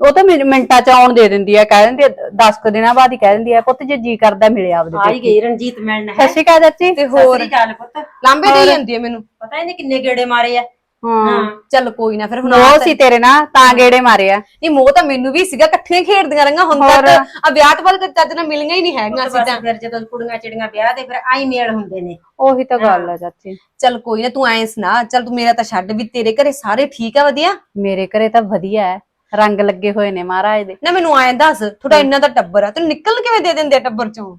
ਉਹ ਤਾਂ ਮਿੰ- ਮਿੰਟਾਂ ਚ ਆਉਣ ਦੇ ਦਿੰਦੀ ਹੈ ਕਹਿ ਦਿੰਦੀ ਹੈ 10 ਕੁ ਦਿਨਾਂ ਬਾਅਦ ਹੀ ਕਹਿ ਦਿੰਦੀ ਹੈ ਪੁੱਤ ਜੇ ਜੀ ਕਰਦਾ ਮਿਲਿਆ ਆਪਦੇ ਆਈ ਪੇਕੇ। ਗਈ ਰਣਜੀਤ ਮਿਲਣ ਹੈ? ਸਤਿ ਸ਼੍ਰੀ ਅਕਾਲ ਚਾਚੀ। ਤੇ ਹੋਰ? ਚੱਲ ਪੁੱਤ। ਲਾਂਬੇ ਦੇ ਜਾਂਦੀ ਹੈ ਮੈਨੂੰ। ਪਤਾ ਇਹਨੇ ਕਿੰਨੇ ਗੇੜੇ ਮਾਰੇ ਆ? ਹਾਂ। ਚੱਲ ਕੋਈ ਨਾ ਫਿਰ ਹੁਣ ਮੋਹ ਸੀ ਤੇਰੇ ਨਾਲ ਤਾਂ ਗੇੜੇ ਮਾਰੇ ਆ। ਨਹੀਂ ਮੋਹ ਤਾਂ ਮੈਨੂੰ ਵੀ ਸੀਗਾ ਇਕੱਠੀਆਂ ਖੇਡਦੀਆਂ ਰਹੀਆਂ ਹੁਣ ਤੱਕ। ਆ ਵਿਆਹ ਤੋਂ ਬਾਅਦ ਚੱਜ ਨਾਲ ਮਿਲੀਆਂ ਹੀ ਨਹੀਂ ਹੈਗੀਆਂ ਅਸੀਂ ਤਾਂ ਫਿਰ ਜਦੋਂ ਕੁੜੀਆਂ ਚਿੜੀਆਂ ਵਿਆਹ ਦੇ ਫਿਰ ਆਈ ਮੇਲ ਹੁੰਦੇ ਨੇ। ਉਹੀ ਤਾਂ ਗੱਲ ਆ ਚਾਚੀ। ਚੱਲ ਕੋਈ ਨਾ ਤੂੰ ਐਂ ਸੁਣਾ ਚੱਲ ਤੂੰ ਮੇਰਾ ਤਾਂ ਛੱਡ ਵੀ ਤੇਰੇ ਘਰੇ ਸਾਰੇ ਠੀਕ ਆ ਵਧੀਆ? ਮੇਰੇ ਘਰੇ ਤਾਂ ਵਧੀਆ ਹੈ ਰੰਗ ਲੱਗੇ ਹੋਏ ਨੇ ਮਹਾਰਾਜ ਦੇ। ਨਾ ਮੈਨੂੰ ਐਂ ਦੱਸ ਥੋੜਾ ਇੰਨਾ ਤਾਂ ਟੱਬਰ ਆ ਤੈਨੂੰ ਨਿਕਲ ਕਿਵੇਂ ਦੇ ਦਿੰਦੇ ਆ ਟੱਬਰ ਚੋਂ?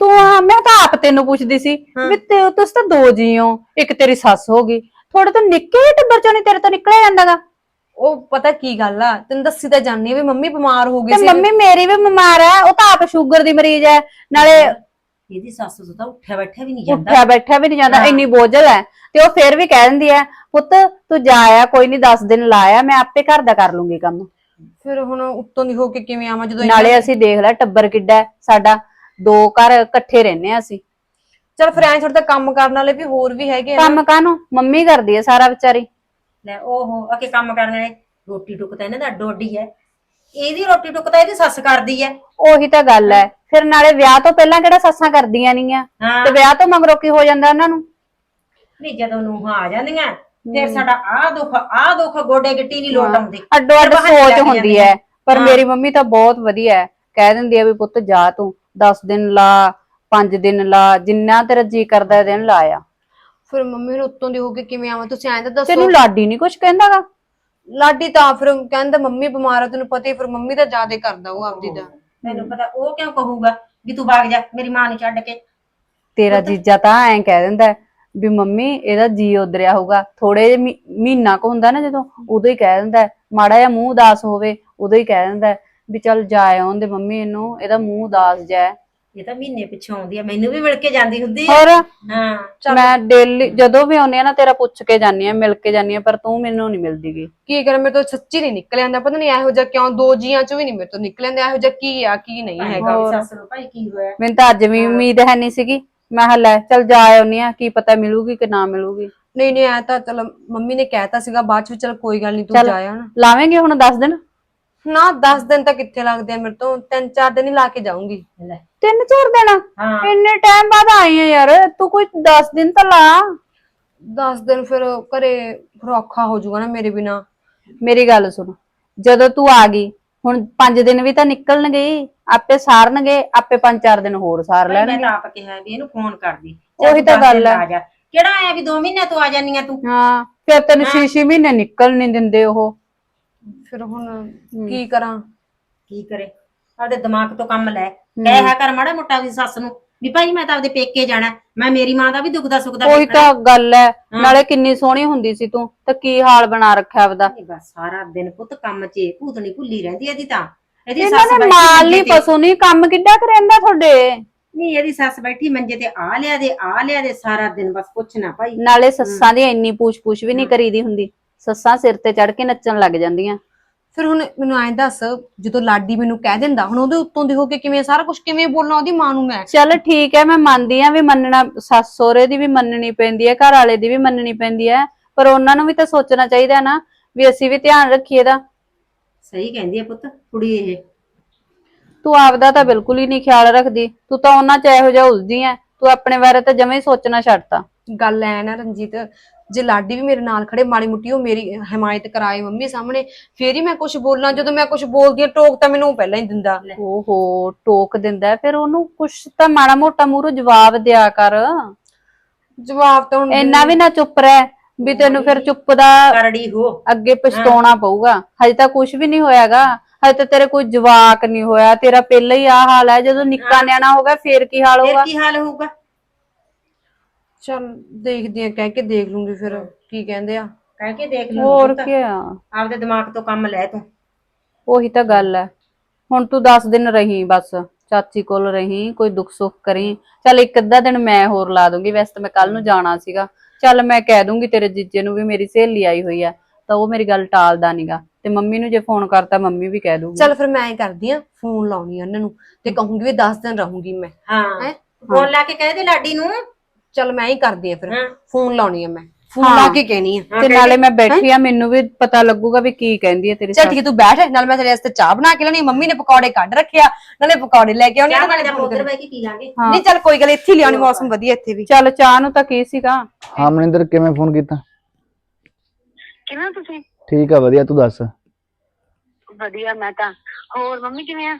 ਤੂੰ ਆ ਮੈਂ ਤਾਂ ਆਪ ਤੈਨੂੰ ਪੁੱਛਦੀ ਸੀ ਵੀ ਤੇ ਤੁਸੀਂ ਤਾਂ ਦੋ ਜੀ ਹੋ ਇੱਕ ਤੇਰੀ ਸੱਸ ਹੋ ਗਈ। ਥੋੜੇ ਤਾਂ ਨਿੱਕੇ ਟੱਬਰ ਚੋਂ ਨਹੀਂ ਤੇਰੇ ਤੋਂ ਨਿਕਲਿਆ ਜਾਂਦਾਗਾ। ਉਹ ਪਤਾ ਕੀ ਗੱਲ ਆ ਤੈਨੂੰ ਦੱਸੀ ਤਾਂ ਜਾਣੀ ਵੀ ਮੰਮੀ ਬਿਮਾਰ ਹੋ ਗਈ ਤੇ ਸੀ। ਮੰਮੀ ਮੇਰੀ ਵੀ ਬਿਮਾਰ ਹੈ ਉਹ ਤਾਂ ਆਪ ਸ਼ੂਗਰ ਦੀ ਮਰੀਜ਼ ਹੈ ਨਾਲੇ ਇਹਦੀ ਸੱਸ ਤੋਂ ਤਾਂ ਉੱਠਿਆ ਬੈਠਿਆ ਵੀ ਨਹੀਂ ਜਾਂਦਾ। ਉੱਠਿਆ ਬੈਠਿਆ ਵੀ ਨਹੀਂ ਜਾਂਦਾ ਇੰਨੀ ਬੋਝਲ ਹੈ। ਤੇ ਉਹ ਫਿਰ ਵੀ ਕਹਿ ਦਿੰਦੀ ਹੈ ਪੁੱਤ ਤੂੰ ਜਾ ਆ ਕੋਈ ਨਹੀਂ 10 ਦਿਨ ਲਾਇਆ ਮੈਂ ਆਪੇ ਘਰ ਦਾ ਕਰ ਲੂੰਗੀ ਕੰਮ। ਫਿਰ ਹੁਣ ਉੱਤੋਂ ਦੀ ਹੋ ਕੇ ਕਿਵੇਂ ਆਵਾਂ ਜਦੋਂ ਨਾਲੇ ਅਸੀਂ ਦੇਖ ਲੈ ਟੱਬਰ ਕਿੱਡਾ ਸਾਡਾ ਦੋ ਘਰ ਇਕੱਠੇ ਰਹਿੰਦੇ ਆ ਅਸੀਂ। ਚੱਲ ਫਿਰ ਐਂ ਥੋੜਾ ਤਾਂ ਕੰਮ ਕਰਨ ਵਾਲੇ ਵੀ ਹੋਰ ਵੀ ਹੈਗੇ। ਕੰਮ ਕਾਹਨੂੰ? ਮੰਮੀ ਕਰਦੀ ਹੈ ਸਾਰਾ ਵਿਚਾਰੀ। ਲੈ ਓਹੋ ਅਕੇ ਕੰਮ ਕਰਨ ਵਾਲੇ ਰੋਟੀ ਟੁੱਕ ਤਾਂ ਇਹਨਾਂ ਦਾ ਡੋਡੀ ਹੈ। ਇਹਦੀ ਰੋਟੀ ਟੁੱਕ ਤਾਂ ਇਹਦੀ ਸੱਸ ਕਰਦੀ ਹੈ ਉਹੀ ਤਾਂ ਗੱਲ ਹੈ ਫਿਰ ਨਾਲੇ ਵਿਆਹ ਤੋਂ ਪਹਿਲਾਂ ਕਿਹੜਾ ਸੱਸਾਂ ਕਰਦੀਆਂ ਨਹੀਂ ਆ ਹਾਂ। ਤੇ ਵਿਆਹ ਤੋਂ ਮਗਰੋਂ ਕੀ ਹੋ ਜਾਂਦਾ ਉਹਨਾਂ ਨੂੰ? ਵੀ ਜਦੋਂ ਨੂੰ ਆ ਜਾਂਦੀਆਂ ਫਿਰ ਸਾਡਾ ਆਹ ਦੁੱਖ ਆਹ ਦੁੱਖ ਗੋਡੇ ਗਿੱਟੀ ਨਹੀਂ ਲੋਟ ਆਉਂਦੇ। ਅੱਡੋ ਅੱਡ ਫਿਰ ਬਹਾਨੇ ਸੋਚ ਲੱਗ ਹੁੰਦੀ ਜਾਂਦੇ ਹੈ ਆ। ਪਰ ਹਾਂ। ਮੇਰੀ ਮੰਮੀ ਤਾਂ ਬਹੁਤ ਵਧੀਆ ਹੈ ਕਹਿ ਦਿੰਦੀ ਆ ਵੀ ਪੁੱਤ ਜਾ ਤੂੰ 10 ਦਿਨ ਲਾ 5 ਦਿਨ ਲਾ ਜਿੰਨਾ ਤੇਰਾ ਜੀ ਕਰਦਾ ਹੈ ਦਿਨ ਲਾਇਆ। ਫਿਰ ਮੰਮੀ ਨੂੰ ਉੱਤੋਂ ਦੀ ਹੋ ਕੇ ਕਿਵੇਂ ਆਵਾਂ? ਤੁਸੀਂ ਐਂ ਤਾਂ ਦੱਸੋ। ਤੈਨੂੰ ਲਾਡੀ ਨਹੀਂ ਕੁਝ ਕਹਿੰਦਾਗਾ। ਲਾਡੀ ਤਾਂ ਫਿਰ ਕਹਿੰਦਾ ਮੰਮੀ ਬਿਮਾਰ ਆ ਤੈਨੂੰ ਪਤਾ ਹੀ ਫਿਰ ਮੰਮੀ ਤਾਂ ਜ਼ਿਆਦਾ ਕਰਦਾ ਉਹ ਆਪਦੀ ਦਾ ਮੈਨੂੰ ਪਤਾ ਉਹ ਕਿਉਂ ਕਹੂਗਾ ਵੀ ਤੂੰ ਭਾਗ ਜਾ ਮੇਰੀ ਮਾਂ ਨੂੰ ਛੱਡ ਕੇ ਤੇਰਾ ਜੀਜਾ ਤਾਂ ਐਂ ਕਹਿ ਦਿੰਦਾ ਹੈ ਵੀ ਮੰਮੀ ਇਹਦਾ ਜੀ ਉਦਰਿਆ ਹੋਊਗਾ ਥੋੜੇ ਜਿਹੇ ਮਹੀ- ਮਹੀਨਾ ਕੁ ਹੁੰਦਾ ਨਾ ਜਦੋਂ ਉਦੋਂ ਹੀ ਕਹਿ ਦਿੰਦਾ ਹੈ। ਮਾੜਾ ਜਿਹਾ ਮੂੰਹ ਉਦਾਸ ਹੋਵੇ ਉਦੋਂ ਹੀ ਕਹਿ ਦਿੰਦਾ ਹੈ ਵੀ ਚੱਲ ਜਾ ਆਉਣ ਦੇ ਮੰਮੀ ਇਹਨੂੰ ਇਹਦਾ ਮੂੰਹ ਉਦਾਸ ਜਾ ਹੈ। ਇਹ ਤਾਂ ਮਹੀਨੇ ਪਿੱਛੋਂ ਆਉਂਦੀ ਆ ਮੈਨੂੰ ਵੀ ਮਿਲ ਕੇ ਜਾਂਦੀ ਹੁੰਦੀ ਆ। ਹੋਰ? ਹਾਂ ਮੈਂ ਡੇਲੀ ਜਦੋਂ ਵੀ ਆਉਂਦੀ ਆ ਨਾ ਤੇਰਾ ਪੁੱਛ ਕੇ ਜਾਂਦੀ ਆ ਮਿਲ ਕੇ ਜਾਂਦੀ ਆ ਪਰ ਤੂੰ ਮੈਨੂੰ ਨਹੀਂ ਮਿਲਦੀਗੀ ਕੀ ਕਰਾਂ ਮੇਰੇ ਤੋਂ ਸੱਚੀ ਨਹੀਂ ਨਿਕਲ ਆਂਦਾ ਪਤਾ ਨਹੀਂ ਇਹੋ ਜਿਹਾ ਕਿਉਂ ਦੋ ਜੀਆਂ ਚੋਂ ਵੀ ਨਹੀਂ ਮੇਰੇ ਤੋਂ ਨਿਕਲ ਆਂਦਾ ਇਹੋ ਜਿਹਾ ਕੀ ਆ ਕੀ ਨਹੀਂ ਹੈਗਾ। ਹੈਗਾ ਸੱਸ ਨੂੰ ਭਾਈ ਕੀ ਹੋਇਆ? ਮੈਨੂੰ ਤਾਂ ਅੱਜ ਵੀ ਉਮੀਦ ਹੈ ਨਹੀਂ ਸੀਗੀ। ਮੈਂ ਕਿਹਾ ਲੈ ਚੱਲ ਜਾ ਆਉਣੀ ਆ ਕੀ ਪਤਾ ਮਿਲੂਗੀ ਕਿ ਨਾ ਮਿਲੂਗੀ। ਨਹੀਂ ਨਹੀਂ ਐ ਤਾਂ ਚਲ ਮੰਮੀ ਨੇ ਕਹਿਤਾ ਸੀਗਾ ਬਾਅਦ ਚ ਵੀ ਚਲ ਕੋਈ ਗੱਲ ਨਹੀਂ ਤੂੰ ਚੱਲ। ਜਾਇਆ ਨਾ ਲਾਵੇਂਗੇ ਹੁਣ 10 ਦਿਨ? ਨਾ 10 ਦਿਨ ਤਾਂ ਕਿੱਥੇ ਲੱਗਦੇ ਆ ਮੇਰੇ ਤੋਂ ਤਿੰਨ ਚਾਰ ਦਿਨ ਹੀ ਲਾ ਕੇ ਜਾਊਂਗੀ। ਲੈ ਤਿੰਨ ਚਾਰ ਦਿਨ? ਹਾਂ। ਇੰਨੇ ਟਾਈਮ ਬਾਅਦ ਆਈ ਆ ਯਾਰ ਤੂੰ ਕੋਈ 10 ਦਿਨ ਤਾਂ ਲਾ। 10 ਦਿਨ ਫਿਰ ਘਰੇ ਫਿਰ ਔਖਾ ਹੋ ਜਾਊਗਾ ਨਾ ਮੇਰੇ ਬਿਨਾ। ਮੇਰੀ ਗੱਲ ਸੁਣ ਜਦੋਂ ਤੂੰ ਆ ਗਈ ਹੁਣ 5 ਦਿਨ ਵੀ ਤਾਂ ਨਿਕਲਣਗੇ ਹੀ। ਆਪੇ ਸਾਰਨਗੇ ਆਪੇ 5-4 ਦਿਨ ਹੋਰ ਸਾਰ ਭਾਈ ਮੈਂ ਤਾਂ ਆਪ ਕਿਹਾ ਵੀ ਇਹਨੂੰ ਫੋਨ ਕਰਦੀ। ਉਹੀ ਤਾਂ ਗੱਲ ਹੈ। ਆ ਜਾ। ਕਿਹੜਾ ਆਇਆ ਵੀ 2 ਮਹੀਨੇ ਤੋਂ ਆ ਜਾਨੀ ਆ ਤੂੰ? ਹਾਂ ਫਿਰ ਤੈਨੂੰ 6-6 ਮਹੀਨੇ ਨਿਕਲ ਨਹੀਂ ਦਿੰਦੇ ਉਹ। ਫਿਰ ਹੁਣ ਕੀ ਕਰਾਂ? ਕੀ ਕਰੇ? ਆਪਦੇ ਦਿਮਾਗ ਤੋਂ ਕੰਮ ਲੈ। ਕਹਿ ਹੈ ਕਰ ਮਾੜਾ ਮੋਟਾ ਵੀ ਸੱਸ ਨੂੰ ਵੀ ਭਾਈ ਮੈਂ ਤਾਂ ਆਪਦੇ ਪੇਕੇ ਜਾਣਾ ਮੈਂ ਮੇਰੀ ਮਾਂ ਦਾ ਵੀ ਦੁੱਖ ਦਾ ਸੁੱਖ ਦਾ ਵੇਖਣਾ। ਤਾਂ ਗੱਲ ਹੈ। ਨਾਲੇ ਕਿੰਨੀ ਸੋਹਣੀ ਹੁੰਦੀ ਸੀ ਤੂੰ ਤਾਂ ਕੀ ਹਾਲ ਬਣਾ ਰੱਖਿਆ ਆਪਦਾ? ਬਸ ਸਾਰਾ ਦਿਨ ਪੁੱਤ ਕੰਮ 'ਚ ਭੂਤਣੀ ਭੁੱਲੀ ਰਹਿੰਦੀ ਇਹਦੀ ਤਾਂ। ਇਹਦੀ ਸੱਸ ਨੇ ਬੈਠੀ ਮਾਲ ਤੇ। ਪਸ਼ੂ ਨਹੀਂ ਕੰਮ ਕਿੱਡਾ ਕਰੇਂਦਾ ਤੁਹਾਡੇ? ਨਹੀਂ ਇਹਦੀ ਸੱਸ ਬੈਠੀ ਮੰਜੇ ਤੇ ਆ ਲਿਆ ਦੇ ਆ ਲਿਆ ਦੇ ਸਾਰਾ ਦਿਨ ਬਸ ਕੁਛ ਨਾ ਭਾਈ। ਨਾਲੇ ਸੱਸਾਂ ਦੀ ਇੰਨੀ ਪੂਛ-ਪੂਛ ਵੀ ਨਹੀਂ ਕਰੀਦੀ ਹੁੰਦੀ। ਸੱਸਾਂ ਸਿਰ ਤੇ ਚੜ ਕੇ ਨੱਚਣ ਲੱਗ ਜਾਂਦੀਆਂ। ਫਿਰ ਹੁਣ ਮੈਨੂੰ ਐਂ ਦੱਸ ਜਦੋਂ ਲਾਡੀ ਮੈਨੂੰ ਕਹਿ ਦਿੰਦਾ ਹੁਣ ਉਹਦੇ ਉੱਤੋਂ ਦੀ ਹੋ ਕੇ ਕਿਵੇਂ ਸਾਰਾ ਕੁਝ ਕਿਵੇਂ ਬੋਲਣਾ ਉਹਦੀ ਮਾਂ ਨੂੰ ਮੈਂ? ਚੱਲ ਠੀਕ ਹੈ ਮੈਂ ਮੰਨਦੀ ਆ ਵੀ ਮੰਨਣਾ ਸੱਸ ਸਹੁਰੇ ਦੀ ਵੀ ਮੰਨਣੀ ਪੈਂਦੀ ਹੈ ਘਰ ਵਾਲੇ ਦੀ ਵੀ ਮੰਨਣੀ ਪੈਂਦੀ ਹੈ ਪਰ ਉਹਨਾਂ ਨੂੰ ਵੀ ਤਾਂ ਸੋਚਣਾ ਚਾਹੀਦਾ ਹੈ ਨਾ ਵੀ ਅਸੀਂ ਵੀ ਧਿਆਨ ਰੱਖੀਏ ਦਾ ਸਹੀ ਕਹਿੰਦੀ ਆ ਪੁੱਤ ਕੁੜੀ ਇਹ। ਤੂੰ ਆਪਦਾ ਤਾਂ ਬਿਲਕੁਲ ਹੀ ਨਹੀਂ ਖਿਆਲ ਰੱਖਦੀ ਤੂੰ ਤਾਂ ਉਹਨਾਂ ਚ ਇਹੋ ਜਿਹਾ ਉਲਝੀ ਐ ਤੂੰ ਆਪਣੇ ਬਾਰੇ ਤਾਂ ਜਮੇ ਹੀ ਸੋਚਣਾ ਛੱਡਤਾ। ਗੱਲ ਐ ਨਾ ਰਣਜੀਤ ਜੇ ਲਾਡੀ ਵੀ ਮੇਰੇ ਨਾਲ ਖੜੇ ਮਾੜੀ ਮੁੱਟੀ ਉਹ ਮੇਰੀ ਹਮਾਇਤ ਕਰਾਏ ਮੰਮੀ ਸਾਹਮਣੇ ਫੇਰ ਹੀ ਮੈਂ ਕੁਝ ਬੋਲਣਾ ਜਦੋਂ ਮੈਂ ਕੁਝ ਬੋਲਦੀ ਆ ਟੋਕ ਤਾਂ ਮੈਨੂੰ ਪਹਿਲਾਂ ਹੀ ਦਿੰਦਾ। ਓਹੋ ਟੋਕ ਦਿੰਦਾ ਹੈ, ਫਿਰ ਉਹਨੂੰ ਕੁਛ ਤਾਂ ਮਾੜਾ ਮੋਟਾ ਮੂਹਰੋਂ ਜਵਾਬ ਦਿਆ ਕਰ। ਜਵਾਬ ਤਾਂ ਹੁਣ ਇੰਨਾ ਵੀ ਨਾ ਚੁੱਪ ਰਹਿ ਵੀ ਤੈਨੂੰ ਫਿਰ ਚੁੱਪ ਦਾ ਕਰੜੀ ਹੋ। ਅੱਗੇ ਪਛਤਾਉਣਾ ਪਊਗਾ। ਹਜੇ ਤਾਂ ਕੁਝ ਵੀ ਨਹੀਂ ਹੋਇਆਗਾ। ਹਜੇ ਤਾਂ ਤੇਰੇ ਕੋਈ ਜਵਾਕ ਨਹੀਂ ਹੋਇਆ। ਤੇਰਾ ਪਹਿਲਾਂ ਹੀ ਆ ਹਾਲ ਹੈ ਜਦੋਂ ਨਿੱਕਾ ਨਿਆਣਾ ਹੋਗਾ ਫੇਰ ਕੀ ਹਾਲ ਫਿਰ ਹੋਊਗਾ? ਕੀ ਹਾਲ ਹੋਊਗਾ? ਚਲ ਦੇਖਦੀ ਆ ਕਹਿ ਕੇ ਦੇਖ ਲੂੰਗੀ ਫਿਰ ਕੀ ਕਹਿੰਦੇ ਆ। ਕਹਿ ਕੇ ਦੇਖ ਲੂ ਹੋਰ ਕੀ ਆ? ਆਪਦੇ ਦਿਮਾਗ ਤੋਂ ਕੰਮ ਲੈ ਤੂੰ। ਉਹੀ ਤਾਂ ਗੱਲ ਹੈ ਹੁਣ ਤੂੰ 10 ਦਿਨ ਰਹੀ ਬਸ ਚਾਚੀ ਕੋਲ ਰਹੀ ਕੋਈ ਦੁੱਖ ਸੁੱਖ ਕਰੀ। ਚੱਲ ਇੱਕ ਅੱਧਾ ਦਿਨ ਮੈਂ ਹੋਰ ਲਾ ਦੂੰਗੀ ਵੈਸੇ ਤਾਂ ਮੈਂ ਕੱਲ ਨੂੰ ਜਾਣਾ ਸੀਗਾ। ਚੱਲ ਮੈਂ ਕਹਿ ਦੂੰਗੀ ਤੇਰੇ ਜੀਜੇ ਨੂੰ ਵੀ ਮੇਰੀ ਸਹੇਲੀ ਆਈ ਹੋਈ ਆ ਤਾਂ ਉਹ ਮੇਰੀ ਗੱਲ ਟਾਲਦਾ ਨੀਗਾ। ਤੇ ਮੰਮੀ ਨੂੰ ਜੇ ਫੋਨ ਕਰਤਾ ਮੰਮੀ ਵੀ ਕਹਿ ਦੂਗੀ। ਚਲ ਫਿਰ ਮੈਂ ਐਂ ਕਰਦੀ ਆ ਫੋਨ ਲਾਉਣੀ ਆ ਉਹਨਾਂ ਨੂੰ ਤੇ ਕਹੂੰਗੀ ਵੀ 10 ਦਿਨ ਰਹੂੰਗੀ ਮੈਂ। ਹੈਂ? ਫੋਨ ਲਾ ਕੇ ਕਹਿ ਦੇ ਲਾਡੀ ਨੂੰ। ਚਲ ਮੈਂ ਹੀ ਕਰਦੀ ਆ ਫਿਰ। ਫੋਨ ਲਾਉਣੀ ਆ ਮੈਂ। ਫੋਨ ਲਾ ਕੇ ਕਹਿਣੀ ਆ। ਤੇ ਨਾਲੇ ਮੈਂ ਬੈਠੀ ਆ ਮੈਨੂੰ ਵੀ ਪਤਾ ਲੱਗੂਗਾ ਵੀ ਕੀ ਕਹਿੰਦੀ ਹੈ ਤੇਰੀ ਚਲ ਠੀਕ ਹੈ ਤੂੰ ਬੈਠ ਨਾਲ ਮੈਂ ਤੇਰੇ ਵਾਸਤੇ ਚਾਹ ਬਣਾ ਕੇ ਲੈਣੀ ਮੰਮੀ ਨੇ ਪਕੌੜੇ ਕੱਢ ਰੱਖਿਆ ਨਾਲੇ ਪਕੌੜੇ ਲੈ ਕੇ ਆਉਣੇ ਆ, ਨਾਲੇ ਉਧਰ ਬੈ ਕੇ ਪੀ ਲਾਂਗੇ? ਨਹੀਂ ਚੱਲ ਕੋਈ ਗੱਲ ਇੱਥੇ ਹੀ ਲਿਆਉਣੀ ਮੌਸਮ ਵਧੀਆ ਇੱਥੇ ਵੀ। ਚੱਲ ਚਾਹ ਨੂੰ ਤਾਂ ਕੀ ਸੀਗਾ? ਹਾਂ ਮਨਿੰਦਰ ਕਿਵੇਂ ਫੋਨ ਕੀਤਾ? ਕਿਵੇਂ ਤੁਸੀਂ? ਠੀਕ ਆ ਵਧੀਆ ਤੂੰ ਦੱਸ? ਵਧੀਆ ਮੈਂ ਤਾਂ। ਹੋਰ ਮੰਮੀ ਕਿਵੇਂ ਆ?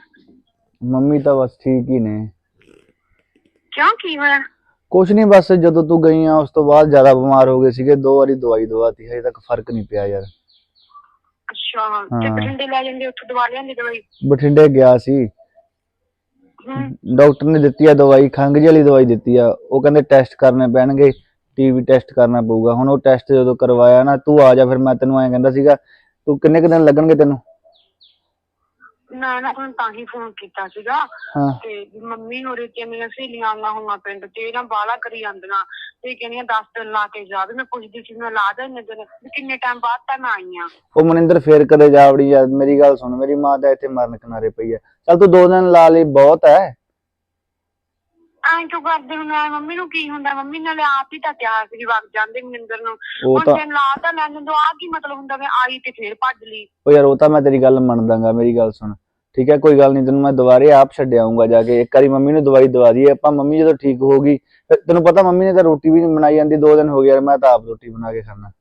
ਮੰਮੀ ਤਾਂ ਬਸ ਠੀਕ ਹੀ ਨੇ। ਕਿਉਂ ਕੀ ਹੋਇਆ? ਕੁਛ ਨਹੀਂ ਬਸ ਜਦੋਂ ਤੂੰ ਗਈ ਆ ਉਸ ਤੋਂ ਬਾਅਦ ਜ਼ਿਆਦਾ ਬਿਮਾਰ ਹੋ ਗਏ ਸੀਗੇ ਦੋ ਵਾਰੀ ਦਵਾਈ ਦਵਾਤੀ ਹਜੇ ਤੱਕ ਫ਼ਰਕ ਨਹੀਂ ਪਿਆ ਯਾਰ। ਅੱਛਾ ਤੇ ਹਾਂ। ਬਠਿੰਡੇ ਲੈ ਜਾਂਦੇ ਉੱਥੋਂ ਦਵਾ ਲਿਆਂਦੀ ਦਵਾਈ? ਬਠਿੰਡੇ ਗਿਆ ਸੀ। ਹੂੰ। ਡਾਕਟਰ ਨੇ ਦਿੱਤੀ ਆ ਦਵਾਈ ਖੰਘ ਜਿਹੀ ਵਾਲੀ ਦਵਾਈ ਦਿੱਤੀ ਆ ਉਹ ਕਹਿੰਦੇ ਟੈਸਟ ਕਰਨੇ ਪੈਣਗੇ ਟੀਵੀ ਟੈਸਟ ਕਰਨਾ ਪਊਗਾ। ਹੁਣ ਉਹ ਟੈਸਟ ਜਦੋਂ ਕਰਵਾਇਆ ਨਾ ਤੂੰ ਆ ਜਾ ਫਿਰ ਮੈਂ ਤੈਨੂੰ ਐਂ ਕਹਿੰਦਾ ਸੀਗਾ ਤੂੰ ਕਿੰਨੇ ਕੁ ਦਿਨ ਲੱਗਣਗੇ ਤੈਨੂੰ? ਨਾ ਨਾ ਹੁਣ ਤਾਂ ਹੀ ਫੋਨ ਕੀਤਾ ਸੀਗਾ। ਹਾਂ। ਤੇ ਵੀ ਮੰਮੀ ਹੋਰੇ ਤੇ ਮੇਰੀਆਂ ਸਹੇਲੀਆਂ ਆਉਂਦੀਆਂ ਹੋਈਆਂ ਪਿੰਡ ਤੇ ਨਾ ਬਾਲਾ ਕਰੀ ਜਾਂਦੀਆਂ। ਤੇ ਕਹਿੰਦੀਆਂ 10 ਦਿਨ ਲਾ ਕੇ ਜਾ ਵੀ ਮੈਂ ਪੁੱਛਦੀ ਸੀ ਮੈਂ ਲਾ ਦਾ ਇੰਨੇ ਦਿਨ। ਵੀ ਕਿੰਨੇ ਟਾਈਮ ਬਾਅਦ ਤਾਂ ਮੈਂ ਆਈ ਆ। ਉਹ ਮਨਿੰਦਰ ਫੇਰ ਕਦੇ ਜਾਵੜੀ ਯਾਰ ਮੇਰੀ ਗੱਲ ਸੁਣ ਮੇਰੀ ਮਾਂ ਤਾਂ ਇੱਥੇ ਮਰਨ ਕਿਨਾਰੇ ਪਈ ਐ ਚੱਲ ਤੂੰ ਦੋ ਦਿਨ ਲਾ ਲਈ ਬਹੁਤ ਐ। ਐਂ ਕਿਉਂ ਕਰਦੇ ਹੁਣ ਐਂ ਮੰਮੀ ਨੂੰ ਕੀ ਹੁੰਦਾ? ਮੰਮੀ ਨਾਲੇ ਆਪ ਹੀ ਤਾਂ ਤਿਆਰ ਸੀ ਵਗ ਜਾਂਦੇ ਮਨਿੰਦਰ ਨੂੰ। ਉਹ ਹੁਣ ਤਾਂ ਦਿਨ ਲਾ ਤਾਂ ਲੈਣ ਦੋ ਆ ਕੀ ਮਤਲਬ ਹੁੰਦਾ ਮੈਂ ਆਈ ਤੇ ਫੇਰ ਭੱਜ ਲਈ। ਉਹ ਯਾਰ ਉਹ ਤਾਂ ਮੈਂ ਤੇਰੀ ਗੱਲ ਮੰਨਦਾਗਾ ਮੇਰੀ ਗੱਲ ਸੁਣ। ਠੀਕ ਹੈ ਕੋਈ ਗੱਲ ਨਹੀਂ ਤੈਨੂੰ ਮੈਂ ਦੁਬਾਰੇ ਆਪ ਛੱਡ ਆਊਂਗਾ ਜਾ ਕੇ। ਇੱਕ ਵਾਰੀ ਮੰਮੀ ਨੂੰ ਦਵਾਈ ਦਵਾ ਦਈਏ ਆਪਾਂ ਮੰਮੀ ਜਦੋਂ ਠੀਕ ਹੋਊਗੀ ਫਿਰ ਤੈਨੂੰ ਪਤਾ ਮੰਮੀ ਨੇ ਤਾਂ ਰੋਟੀ ਵੀ ਨਹੀਂ ਬਣਾਈ ਜਾਂਦੀ ਦੋ ਦਿਨ ਹੋ ਗਏ ਯਾਰ ਮੈਂ ਤਾਂ ਆਪ ਰੋਟੀ ਬਣਾ ਕੇ ਖਾਣਾ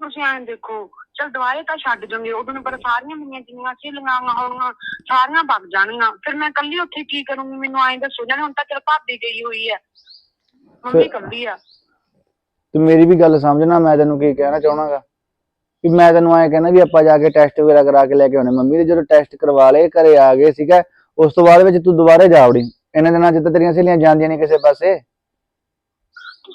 ਤੁਸੀਂ ਐਂ ਦੇਖੋ ਚਲ ਦੁਆਰੇ ਤਾਂ ਛੱਡ ਦੋਗੇ ਉਦੋਂ ਨੂੰ ਪਰ ਸਾਰੀਆਂ ਮੇਰੀਆਂ ਜਿੰਨੀਆਂ ਸਹੇਲੀਆਂ ਹੋਣਗੀਆਂ ਸਾਰੀਆਂ ਵਗ ਜਾਣਗੀਆਂ। ਫਿਰ ਮੈਂ ਇਕੱਲੀ ਉੱਥੇ ਕੀ ਕਰੂੰਗੀ ਮੈਨੂੰ ਐਂ ਦੱਸੋ ਜਾਣੇ ਹੁਣ ਤਾਂ ਚਲ ਭਾਬੀ ਗਈ ਹੋਈ ਹੈ। ਮੰਮੀ ਫਿਰ- ਇਕੱਲੀ ਆ। ਤੂੰ ਮੇਰੀ ਵੀ ਗੱਲ ਸਮਝਣਾ ਮੈਂ ਤੈਨੂੰ ਕੀ ਕਹਿਣਾ ਚਾਹਣਾਗਾ। ਕਿ ਮੈਂ ਤੈਨੂੰ ਐਂ ਕਹਿੰਦਾ ਵੀ ਆਪਾਂ ਜਾ ਕੇ ਟੈਸਟ ਵਗੈਰਾ ਕਰਾ ਕੇ ਲੈ ਕੇ ਆਉਣੇ। ਮੰਮੀ ਦੇ ਜਦੋਂ ਟੈਸਟ ਕਰਵਾ ਲਏ, ਘਰੇ ਆ ਗਏ ਸੀਗਾ, ਉਸ ਤੋਂ ਬਾਅਦ ਵਿੱਚ ਤੂੰ ਦੁਬਾਰੇ ਜਾ ਵੜੀ। ਇਹਨਾਂ ਦਿਨਾਂ ਚ ਤਾਂ ਤੇਰੀਆਂ ਸਹੇਲੀਆਂ ਜਾਂਦੀਆਂ ਨਹੀਂ ਕਿਸੇ ਪਾਸੇ।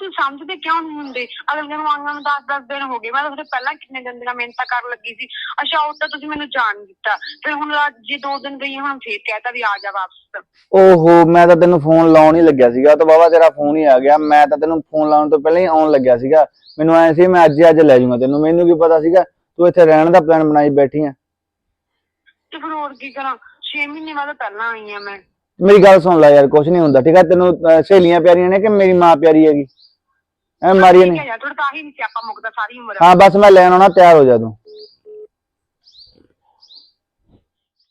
ਤੁਸੀਂ ਸਮਝਦੇ ਕਿਉਂ ਨਹੀਂ ਹੁੰਦੇ? ਅਗਲੇ ਨੂੰ ਆਂਗਾਂ ਨੂੰ 10-10 ਦਿਨ ਹੋ ਗਏ। ਮੈਂ ਤੁਹਾਡੇ ਪਹਿਲਾਂ ਕਿੰਨੇ ਦਿਨ ਦੀਆਂ ਮਿਹਨਤਾਂ ਕਰਨ ਲੱਗੀ ਸੀ। ਅੱਛਾ ਉਹ ਤਾਂ ਤੁਸੀਂ ਮੈਨੂੰ ਜਾਣ ਦਿੱਤਾ। ਫਿਰ ਹੁਣ ਅੱਜ ਜੇ ਦੋ ਦਿਨ ਗਈ ਹਾਂ, ਹੁਣ ਫੇਰ ਕਹਿਤਾ ਵੀ ਆ ਜਾ ਵਾਪਸ। ਓਹੋ ਮੈਂ ਤਾਂ ਤੈਨੂੰ ਫੋਨ ਲਾਉਣ ਹੀ ਲੱਗਿਆ ਸੀਗਾ। ਤਾਂ ਬਾਬਾ ਤੇਰਾ ਫੋਨ ਹੀ ਆ ਗਿਆ। ਮੈਂ ਤਾਂ ਤੈਨੂੰ ਫੋਨ ਲਾਉਣ ਤੋਂ ਪਹਿਲਾਂ ਹੀ ਆਉਣ ਲੱਗਿਆ ਸੀਗਾ। ਮੈਨੂੰ ਐ ਸੀ ਮੈਂ ਅੱਜ ਹੀ ਅੱਜ ਲੈ ਜਾਊਂਗਾ ਤੈਨੂੰ। ਮੈਨੂੰ ਕੀ ਪਤਾ ਸੀਗਾ ਤੂੰ ਇੱਥੇ ਰਹਿਣ ਦਾ ਪਲਾਨ ਬਣਾਈ ਬੈਠੀ ਆ। ਤੇ ਫਿਰ ਹੋਰ ਕੀ ਕਰਾਂ? 6 ਮਹੀਨੇ ਬਾਅਦ ਪਹਿਲਾਂ ਆਈ ਆ ਮੈਂ। ਮੇਰੀ ਗੱਲ ਸੁਣ ਲੈ ਯਾਰ ਕੁਝ ਨਹੀਂ ਹੁੰਦਾ ਠੀਕ ਹੈ ਤੈਨੂੰ ਸਹੇਲੀਆਂ ਪਿਆਰੀਆਂ ਨੇ ਕਿ ਮੇਰੀ ਮਾਂ ਪਿਆਰੀ ਹੈਗੀ? ਐ ਮਾਰੀ ਠੀਕ ਨੇ ਹੈ ਯਾਰ ਤੁਹਾਡਾ ਤਾਂ ਹੀ ਨਹੀਂ ਸਿਆਪਾ ਮੁੱਕਦਾ ਸਾਰੀ ਉਮਰ। ਹਾਂ ਬਸ ਮੈਂ ਲੈਣ ਆਉਣਾ ਤਿਆਰ ਹੋ ਜਾ ਤੂੰ।